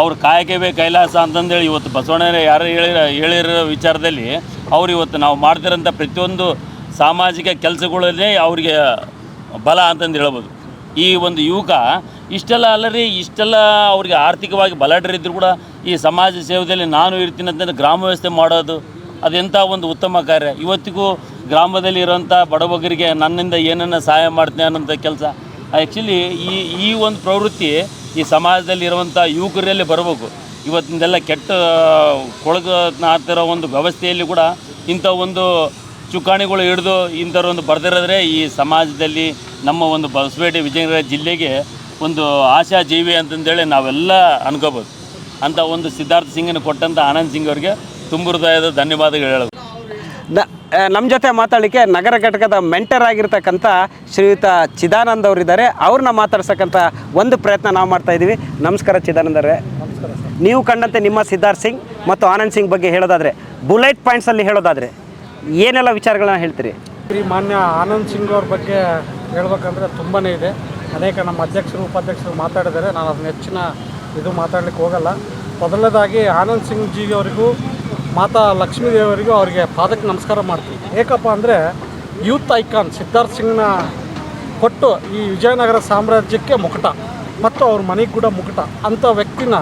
ಅವ್ರ ಕಾಯಕವೇ ಕೈಲಾಸ ಅಂತಂದೇಳಿ ಇವತ್ತು ಬಸವಣ್ಣನ ಯಾರು ಹೇಳಿರೋ ಹೇಳಿರೋ ವಿಚಾರದಲ್ಲಿ ಅವ್ರು ಇವತ್ತು ನಾವು ಮಾಡ್ತಿರೋಂಥ ಪ್ರತಿಯೊಂದು ಸಾಮಾಜಿಕ ಕೆಲಸಗಳಲ್ಲೇ ಅವರಿಗೆ ಬಲ ಅಂತಂದು ಹೇಳ್ಬೋದು. ಈ ಒಂದು ಯುವಕ ಇಷ್ಟೆಲ್ಲ ಅಲ್ಲರಿ, ಇಷ್ಟೆಲ್ಲ ಅವ್ರಿಗೆ ಆರ್ಥಿಕವಾಗಿ ಬಲಾಢ್ಯರಿದ್ದರೂ ಕೂಡ ಈ ಸಮಾಜ ಸೇವೆಯಲ್ಲಿ ನಾನು ಇರ್ತೀನಿ ಅಂತಂದ್ರೆ ಗ್ರಾಮ ವ್ಯವಸ್ಥೆ ಮಾಡೋದು ಅದೆಂಥ ಒಂದು ಉತ್ತಮ ಕಾರ್ಯ. ಇವತ್ತಿಗೂ ಗ್ರಾಮದಲ್ಲಿ ಇರೋಂಥ ಬಡಬಗರಿಗೆ ನನ್ನಿಂದ ಏನನ್ನ ಸಹಾಯ ಮಾಡ್ತೀನಿ ಅನ್ನೋಂಥ ಕೆಲಸ. ಆ್ಯಕ್ಚುಲಿ ಈ ಈ ಒಂದು ಪ್ರವೃತ್ತಿ ಈ ಸಮಾಜದಲ್ಲಿ ಇರುವಂಥ ಯುವಕರಲ್ಲಿ ಬರಬೇಕು. ಇವತ್ತಿಂದೆಲ್ಲ ಕೆಟ್ಟ ಕೊಳಗನಾಗ್ತಿರೋ ಒಂದು ವ್ಯವಸ್ಥೆಯಲ್ಲಿ ಕೂಡ ಇಂಥ ಒಂದು ಚುಕ್ಕಾಣಿಗಳು ಹಿಡಿದು ಇಂಥವ್ರೊಂದು ಬರೆದಿರೋದ್ರೆ ಈ ಸಮಾಜದಲ್ಲಿ ನಮ್ಮ ಒಂದು ಬಸವೇಟೆ ವಿಜಯನಗರ ಜಿಲ್ಲೆಗೆ ಒಂದು ಆಶಾ ಜೀವಿ ಅಂತಂದೇಳಿ ನಾವೆಲ್ಲ ಅನ್ಕೋಬೋದು. ಅಂತ ಒಂದು ಸಿದ್ಧಾರ್ಥ ಸಿಂಗನ್ನು ಕೊಟ್ಟಂಥ ಆನಂದ್ ಸಿಂಗ್ ಅವರಿಗೆ ತುಂಬ ಹೃದಯದ ಧನ್ಯವಾದಗಳು ಹೇಳೋದು. ನಮ್ಮ ಜೊತೆ ಮಾತಾಡಲಿಕ್ಕೆ ನಗರ ಘಟಕದ ಮೆಂಟರ್ ಆಗಿರ್ತಕ್ಕಂಥ ಶ್ರೀಯುತ ಚಿದಾನಂದ್ ಅವರಿದ್ದಾರೆ. ಅವ್ರನ್ನ ಮಾತಾಡ್ಸಕ್ಕಂಥ ಒಂದು ಪ್ರಯತ್ನ ನಾವು ಮಾಡ್ತಾ ಇದ್ದೀವಿ ನಮಸ್ಕಾರ ಚಿದಾನಂದ್ ಅವರೇ. ನೀವು ಕಂಡಂತೆ ನಿಮ್ಮ ಸಿದ್ಧಾರ್ಥ್ ಸಿಂಗ್ ಮತ್ತು ಆನಂದ್ ಸಿಂಗ್ ಬಗ್ಗೆ ಹೇಳೋದಾದರೆ, ಬುಲೆಟ್ ಪಾಯಿಂಟ್ಸಲ್ಲಿ ಹೇಳೋದಾದರೆ, ಏನೆಲ್ಲ ವಿಚಾರಗಳನ್ನ ಹೇಳ್ತೀರಿ? ಶ್ರೀ ಮಾನ್ಯ ಆನಂದ್ ಸಿಂಗ್ ಅವ್ರ ಬಗ್ಗೆ ಹೇಳ್ಬೇಕಂದ್ರೆ ತುಂಬಾ ಇದೆ. ಅನೇಕ ನಮ್ಮ ಅಧ್ಯಕ್ಷರು, ಉಪಾಧ್ಯಕ್ಷರು ಮಾತಾಡಿದ್ದಾರೆ. ನಾನು ಅದನ್ನ ಹೆಚ್ಚಿನ ಇದು ಮಾತಾಡ್ಲಿಕ್ಕೆ ಹೋಗಲ್ಲ. ಮೊದಲನೇದಾಗಿ ಆನಂದ್ ಸಿಂಗ್ ಜಿ ಅವರಿಗೂ ಮಾತಾ ಲಕ್ಷ್ಮೀದೇವರಿಗೂ ಅವರಿಗೆ ಪಾದಕ್ಕೆ ನಮಸ್ಕಾರ ಮಾಡ್ತೀವಿ. ಏಕಪ್ಪ ಅಂದರೆ ಯೂತ್ ಐಕಾನ್ ಸಿದ್ಧಾರ್ಥ ಸಿಂಗ್ನ ಕೊಟ್ಟು ಈ ವಿಜಯನಗರ ಸಾಮ್ರಾಜ್ಯಕ್ಕೆ ಮುಕುಟ. ಮತ್ತು ಅವ್ರ ಮನೆಗೆ ಕೂಡ ಮುಕುಟ. ಅಂಥ ವ್ಯಕ್ತಿನ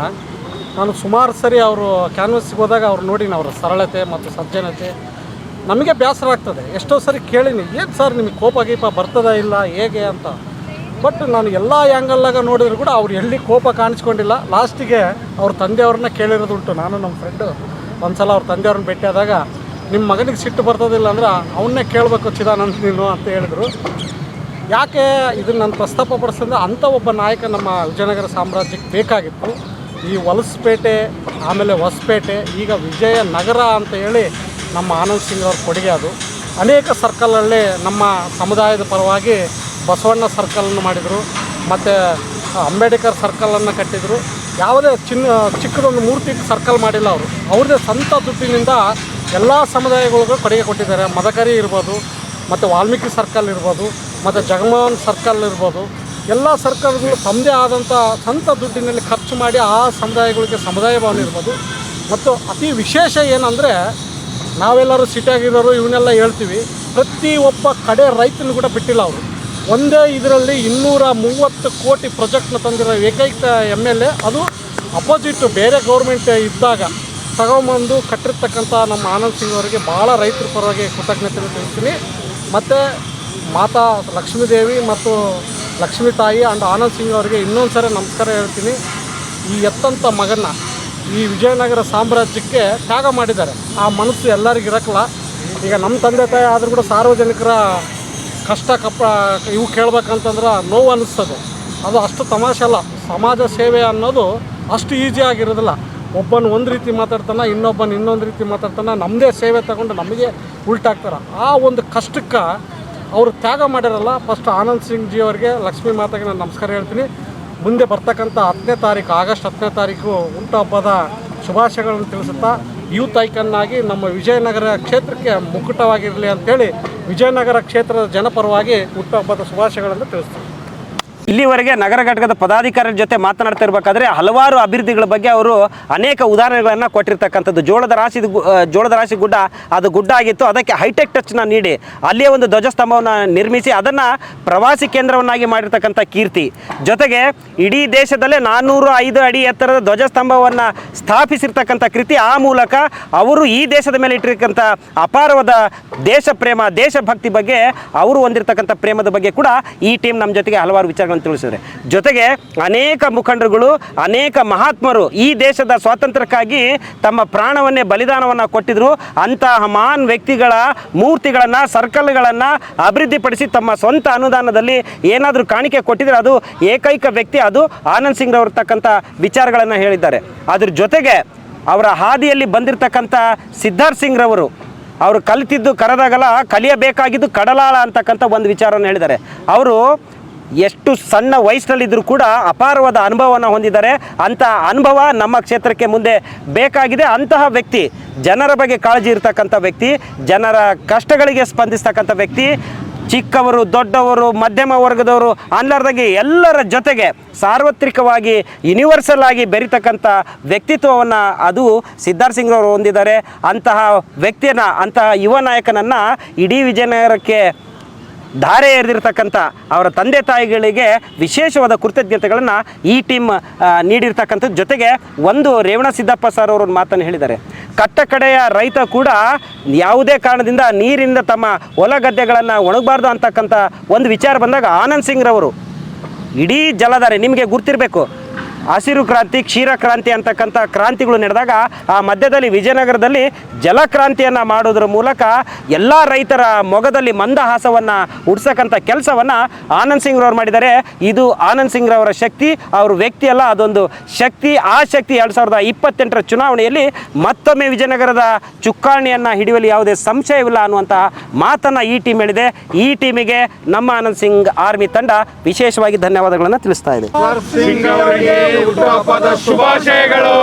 ನಾನು ಸುಮಾರು ಸರಿ ಅವರು ಕ್ಯಾನ್ವಸ್ಗೆ ಹೋದಾಗ ಅವ್ರು ನೋಡಿ ಅವರ ಸರಳತೆ ಮತ್ತು ಸಜ್ಜನತೆ ನಮಗೆ ಬೇಸರ ಆಗ್ತದೆ. ಎಷ್ಟೋ ಸರಿ ಕೇಳೀನಿ, ಏನು ಸರ್ ನಿಮಗೆ ಕೋಪ ಗೀಪ ಬರ್ತದ ಇಲ್ಲ, ಹೇಗೆ ಅಂತ? ಬಟ್ ನಾನು ಎಲ್ಲ ಆ್ಯಂಗಲ್ನಾಗ ನೋಡಿದ್ರು ಕೂಡ ಅವ್ರು ಎಲ್ಲಿ ಕೋಪ ಕಾಣಿಸ್ಕೊಂಡಿಲ್ಲ. ಲಾಸ್ಟಿಗೆ ಅವ್ರ ತಂದೆಯವ್ರನ್ನ ಕೇಳಿರೋದುಂಟು. ನಾನು ನಮ್ಮ ಫ್ರೆಂಡು ಒಂದ್ಸಲ ಅವ್ರ ತಂದೆಯವ್ರನ್ನ ಭೇಟಿಯಾದಾಗ ನಿಮ್ಮ ಮಗನಿಗೆ ಸಿಟ್ಟು ಬರ್ತದಿಲ್ಲ ಅಂದ್ರೆ ಅವನ್ನೇ ಕೇಳಬೇಕು ಚಿದಾನಂದ್ ನೀನು ಅಂತ ಹೇಳಿದ್ರು. ಯಾಕೆ ಇದನ್ನು ನಾನು ಪ್ರಸ್ತಾಪ ಪಡಿಸಿದ್ರೆ ಅಂಥ ಒಬ್ಬ ನಾಯಕ ನಮ್ಮ ವಿಜಯನಗರ ಸಾಮ್ರಾಜ್ಯಕ್ಕೆ ಬೇಕಾಗಿತ್ತು. ಈ ವಲಸ್ಪೇಟೆ ಆಮೇಲೆ ಹೊಸಪೇಟೆ, ಈಗ ವಿಜಯನಗರ ಅಂತ ಹೇಳಿ ನಮ್ಮ ಆನಂದ್ ಸಿಂಗ್ ಅವ್ರ ಕೊಡುಗೆ ಅದು. ಅನೇಕ ಸರ್ಕಲಲ್ಲಿ ನಮ್ಮ ಸಮುದಾಯದ ಪರವಾಗಿ ಬಸವಣ್ಣ ಸರ್ಕಲನ್ನು ಮಾಡಿದರು. ಮತ್ತು ಅಂಬೇಡ್ಕರ್ ಸರ್ಕಲನ್ನು ಕಟ್ಟಿದರು. ಯಾವುದೇ ಚಿನ್ನ ಚಿಕ್ಕದೊಂದು ಮೂರ್ತಿ ಸರ್ಕಲ್ ಮಾಡಿಲ್ಲ ಅವರು. ಅವ್ರದ್ದೇ ಸ್ವಂತ ದುಡ್ಡಿನಿಂದ ಎಲ್ಲ ಸಮುದಾಯಗಳಿಗೂ ಕೊಡುಗೆ ಕೊಟ್ಟಿದ್ದಾರೆ. ಮದಕರಿ ಇರ್ಬೋದು, ಮತ್ತು ವಾಲ್ಮೀಕಿ ಸರ್ಕಲ್ ಇರ್ಬೋದು, ಮತ್ತು ಜಗಮೋಹನ್ ಸರ್ಕಲ್ ಇರ್ಬೋದು. ಎಲ್ಲ ಸರ್ಕಲ್ಗಳು ತಮ್ಮದೇ ಆದಂಥ ಸ್ವಂತ ದುಡ್ಡಿನಲ್ಲಿ ಖರ್ಚು ಮಾಡಿ ಆ ಸಮುದಾಯಗಳಿಗೆ ಸಮುದಾಯ ಭವನ ಇರ್ಬೋದು. ಮತ್ತು ಅತಿ ವಿಶೇಷ ಏನಂದರೆ, ನಾವೆಲ್ಲರೂ ಸಿಟಿಯಾಗಿರೋರು ಇವನ್ನೆಲ್ಲ ಹೇಳ್ತೀವಿ. ಪ್ರತಿ ಒಬ್ಬ ಕಡೆ ರೈತನ ಕೂಡ ಬಿಟ್ಟಿಲ್ಲ ಅವರು. ಒಂದೇ ಇದರಲ್ಲಿ ಇನ್ನೂರ ಮೂವತ್ತು ಕೋಟಿ ಪ್ರೊಜೆಕ್ಟ್ನ ತಂದಿರೋ ಏಕೈಕ ಎಂ ಎಲ್ ಎ ಅದು ಅಪೋಸಿಟ್ ಬೇರೆ ಗೌರ್ಮೆಂಟ್ ಇದ್ದಾಗ ತಗೊಂಬಂದು ಕಟ್ಟಿರ್ತಕ್ಕಂಥ ನಮ್ಮ ಆನಂದ್ ಸಿಂಗ್ ಅವರಿಗೆ ಭಾಳ ರೈತರ ಪರವಾಗಿ ಕೃತಜ್ಞತೆ ತಿಳಿಸ್ತೀನಿ. ಮತ್ತು ಮಾತಾ ಲಕ್ಷ್ಮೀದೇವಿ ಮತ್ತು ಲಕ್ಷ್ಮೀ ತಾಯಿ ಆ್ಯಂಡ್ ಆನಂದ್ ಸಿಂಗ್ ಅವರಿಗೆ ಇನ್ನೊಂದು ಸರಿ ನಮಸ್ಕಾರ ಹೇಳ್ತೀನಿ. ಈ ಎತ್ತಂಥ ಮಗನ್ನ ಈ ವಿಜಯನಗರ ಸಾಮ್ರಾಜ್ಯಕ್ಕೆ ತ್ಯಾಗ ಮಾಡಿದ್ದಾರೆ. ಆ ಮನಸ್ಸು ಎಲ್ಲರಿಗೂ ಇರಕ್ಕಲ್ಲ. ಈಗ ನಮ್ಮ ತಂದೆ ತಾಯಿ ಆದರೂ ಕೂಡ ಸಾರ್ವಜನಿಕರ ಕಷ್ಟ ಕಪ್ಪ, ಇವು ಕೇಳಬೇಕಂತಂದ್ರೆ ನೋವು ಅನ್ನಿಸ್ತದೆ ಅದು ಅಷ್ಟು ತಮಾಷೆ ಅಲ್ಲ. ಸಮಾಜ ಸೇವೆ ಅನ್ನೋದು ಅಷ್ಟು ಈಸಿ ಆಗಿರೋದಿಲ್ಲ. ಒಬ್ಬನು ಒಂದು ರೀತಿ ಮಾತಾಡ್ತಾನೆ, ಇನ್ನೊಬ್ಬನು ಇನ್ನೊಂದು ರೀತಿ ಮಾತಾಡ್ತಾನೆ ನಮ್ಮದೇ ಸೇವೆ ತಗೊಂಡು ನಮಗೆ ಉಲ್ಟಾಗ್ತಾರೆ. ಆ ಒಂದು ಕಷ್ಟಕ್ಕೆ ಅವರು ತ್ಯಾಗ ಮಾಡಿರಲ್ಲ. ಫಸ್ಟ್ ಆನಂದ್ ಸಿಂಗ್ ಜಿ ಅವರಿಗೆ ಲಕ್ಷ್ಮೀ ಮಾತಾಗೆ ನಾನು ನಮಸ್ಕಾರ ಹೇಳ್ತೀನಿ. ಮುಂದೆ ಬರ್ತಕ್ಕಂಥ ಹತ್ತನೇ ತಾರೀಕು, ಆಗಸ್ಟ್ ಹತ್ತನೇ ತಾರೀಕು ಹುಟ್ಟುಹಬ್ಬದ ಶುಭಾಶಯಗಳನ್ನು ತಿಳಿಸುತ್ತಾ ಯೂತ್ ಐಕನ್ ಆಗಿ ನಮ್ಮ ವಿಜಯನಗರ ಕ್ಷೇತ್ರಕ್ಕೆ ಮುಕುಟವಾಗಿರಲಿ ಅಂತೇಳಿ ವಿಜಯನಗರ ಕ್ಷೇತ್ರದ ಜನಪರವಾಗಿ ಹುಟ್ಟುಹಬ್ಬದ ಶುಭಾಶಯಗಳನ್ನು ತಿಳಿಸ್ತೀನಿ. ಇಲ್ಲಿವರೆಗೆ ನಗರ ಘಟಕದ ಪದಾಧಿಕಾರಿಗಳ ಜೊತೆ ಮಾತನಾಡ್ತಾ ಇರಬೇಕಾದ್ರೆ ಹಲವಾರು ಅಭಿವೃದ್ಧಿಗಳ ಬಗ್ಗೆ ಅವರು ಅನೇಕ ಉದಾಹರಣೆಗಳನ್ನು ಕೊಟ್ಟಿರ್ತಕ್ಕಂಥದ್ದು. ಜೋಳದ ರಾಶಿ ಜೋಳದ ರಾಶಿ ಗುಡ್ಡ ಅದು ಗುಡ್ಡ ಆಗಿತ್ತು. ಅದಕ್ಕೆ ಹೈಟೆಕ್ ಟಚ್ನ ನೀಡಿ, ಅಲ್ಲಿಯೇ ಒಂದು ಧ್ವಜಸ್ತಂಭವನ್ನು ನಿರ್ಮಿಸಿ, ಅದನ್ನು ಪ್ರವಾಸಿ ಕೇಂದ್ರವನ್ನಾಗಿ ಮಾಡಿರ್ತಕ್ಕಂಥ ಕೀರ್ತಿ. ಜೊತೆಗೆ ಇಡೀ ದೇಶದಲ್ಲೇ ನಾನ್ನೂರು ಐದು ಅಡಿ ಎತ್ತರದ ಧ್ವಜಸ್ತಂಭವನ್ನು ಸ್ಥಾಪಿಸಿರ್ತಕ್ಕಂಥ ಕೃತಿ ಆ ಮೂಲಕ ಅವರು ಈ ದೇಶದ ಮೇಲೆ ಇಟ್ಟಿರ್ತಕ್ಕಂಥ ಅಪಾರವಾದ ದೇಶ ಪ್ರೇಮ ದೇಶಭಕ್ತಿ ಬಗ್ಗೆ ಅವರು ಹೊಂದಿರತಕ್ಕಂಥ ಪ್ರೇಮದ ಬಗ್ಗೆ ಕೂಡ ಈ ಟೀಮ್ ನಮ್ಮ ಜೊತೆಗೆ ಹಲವಾರು ವಿಚಾರಗಳನ್ನು ತಿಳಿಸಿದ್ದಾರೆ ಜೊತೆಗೆ ಅನೇಕ ಮುಖಂಡರುಗಳು, ಅನೇಕ ಮಹಾತ್ಮರು ಈ ದೇಶದ ಸ್ವಾತಂತ್ರ್ಯಕ್ಕಾಗಿ ತಮ್ಮ ಪ್ರಾಣವನ್ನೇ ಬಲಿದಾನವನ್ನು ಕೊಟ್ಟಿದ್ರು. ಅಂತಹ ಮಹಾನ್ ವ್ಯಕ್ತಿಗಳ ಮೂರ್ತಿಗಳನ್ನು, ಸರ್ಕಲ್ಗಳನ್ನು ಅಭಿವೃದ್ಧಿಪಡಿಸಿ ತಮ್ಮ ಸ್ವಂತ ಅನುದಾನದಲ್ಲಿ ಏನಾದರೂ ಕಾಣಿಕೆ ಕೊಟ್ಟಿದ್ರೆ ಅದು ಏಕೈಕ ವ್ಯಕ್ತಿ, ಅದು ಆನಂದ್ ಸಿಂಗ್ ಅವರು ತಕ್ಕಂಥ ವಿಚಾರಗಳನ್ನು ಹೇಳಿದ್ದಾರೆ. ಅದ್ರ ಜೊತೆಗೆ ಅವರ ಹಾದಿಯಲ್ಲಿ ಬಂದಿರತಕ್ಕಂಥ ಸಿದ್ಧಾರ್ಥ್ ಸಿಂಗ್ ರವರು ಅವರು ಕಲಿತಿದ್ದು ಕರೆದಾಗಲ್ಲ, ಕಲಿಯಬೇಕಾಗಿದ್ದು ಕಡಲಾಳ ಅಂತಕ್ಕಂಥ ಒಂದು ವಿಚಾರವನ್ನು ಹೇಳಿದ್ದಾರೆ. ಅವರು ಎಷ್ಟು ಸಣ್ಣ ವಯಸ್ಸಿನಲ್ಲಿದ್ದರೂ ಕೂಡ ಅಪಾರವಾದ ಅನುಭವವನ್ನು ಹೊಂದಿದ್ದಾರೆ. ಅಂತಹ ಅನುಭವ ನಮ್ಮ ಕ್ಷೇತ್ರಕ್ಕೆ ಮುಂದೆ ಬೇಕಾಗಿದೆ. ಅಂತಹ ವ್ಯಕ್ತಿ, ಜನರ ಬಗ್ಗೆ ಕಾಳಜಿ ಇರತಕ್ಕಂಥ ವ್ಯಕ್ತಿ, ಜನರ ಕಷ್ಟಗಳಿಗೆ ಸ್ಪಂದಿಸ್ತಕ್ಕಂಥ ವ್ಯಕ್ತಿ, ಚಿಕ್ಕವರು, ದೊಡ್ಡವರು, ಮಧ್ಯಮ ವರ್ಗದವರು, ಅನ್ಲಾರ್ದಾಗೆ ಎಲ್ಲರ ಜೊತೆಗೆ ಸಾರ್ವತ್ರಿಕವಾಗಿ ಯೂನಿವರ್ಸಲ್ ಆಗಿ ಬೆರಿತಕ್ಕಂಥ ವ್ಯಕ್ತಿತ್ವವನ್ನು ಅದು ಸಿದ್ಧಾರ್ಥ ಸಿಂಗ್ ಅವರು ಹೊಂದಿದ್ದಾರೆ. ಅಂತಹ ವ್ಯಕ್ತಿಯನ್ನು, ಅಂತಹ ಯುವ ನಾಯಕನನ್ನು ಇಡೀ ವಿಜಯನಗರಕ್ಕೆ ಧಾರೆ ಎರೆದಿರ್ತಕ್ಕಂಥ ಅವರ ತಂದೆ ತಾಯಿಗಳಿಗೆ ವಿಶೇಷವಾದ ಕೃತಜ್ಞತೆಗಳನ್ನು ಈ ಟೀಮ್ ನೀಡಿರ್ತಕ್ಕಂಥದ್ದು. ಜೊತೆಗೆ ಒಂದು ರೇವಣ ಸಿದ್ದಪ್ಪ ಸರ್ ಅವರು ಮಾತನ್ನು ಹೇಳಿದ್ದಾರೆ. ಕಟ್ಟ ಕಡೆಯ ರೈತ ಕೂಡ ಯಾವುದೇ ಕಾರಣದಿಂದ ನೀರಿನಿಂದ ತಮ್ಮ ಹೊಲ ಗದ್ದೆಗಳನ್ನು ಒಣಗಬಾರ್ದು ಅಂತಕ್ಕಂಥ ಒಂದು ವಿಚಾರ ಬಂದಾಗ ಆನಂದ್ ಸಿಂಗ್ರವರು ಇಡೀ ಜಲಧಾರೆ ನಿಮಗೆ ಗುರ್ತಿರಬೇಕು. ಹಸಿರು ಕ್ರಾಂತಿ, ಕ್ಷೀರ ಕ್ರಾಂತಿ ಅಂತಕ್ಕಂಥ ಕ್ರಾಂತಿಗಳು ನಡೆದಾಗ ಆ ಮಧ್ಯದಲ್ಲಿ ವಿಜಯನಗರದಲ್ಲಿ ಜಲಕ್ರಾಂತಿಯನ್ನು ಮಾಡೋದ್ರ ಮೂಲಕ ಎಲ್ಲ ರೈತರ ಮೊಗದಲ್ಲಿ ಮಂದಹಾಸವನ್ನು ಹುಡ್ಸಕ್ಕಂಥ ಕೆಲಸವನ್ನು ಆನಂದ್ ಸಿಂಗ್ ಅವರು ಮಾಡಿದ್ದಾರೆ. ಇದು ಆನಂದ್ ಸಿಂಗ್ ರವರ ಶಕ್ತಿ, ಅವ್ರ ವ್ಯಕ್ತಿ ಅಲ್ಲ ಅದೊಂದು ಶಕ್ತಿ. ಆ ಶಕ್ತಿ ಎರಡು ಸಾವಿರದ ಇಪ್ಪತ್ತೆಂಟರ ಚುನಾವಣೆಯಲ್ಲಿ ಮತ್ತೊಮ್ಮೆ ವಿಜಯನಗರದ ಚುಕ್ಕಾಣಿಯನ್ನು ಹಿಡಿಯುವಲ್ಲಿ ಯಾವುದೇ ಸಂಶಯವಿಲ್ಲ ಅನ್ನುವಂತಹ ಮಾತನ್ನು ಈ ಟೀಮ್ ಹೇಳಿದೆ. ಈ ಟೀಮಿಗೆ ನಮ್ಮ ಆನಂದ್ ಸಿಂಗ್ ಆರ್ಮಿ ತಂಡ ವಿಶೇಷವಾಗಿ ಧನ್ಯವಾದಗಳನ್ನು ತಿಳಿಸ್ತಾ ಇದೆ. ಹುಟ್ಟುಹಬ್ಬದ ಶುಭಾಶಯಗಳು.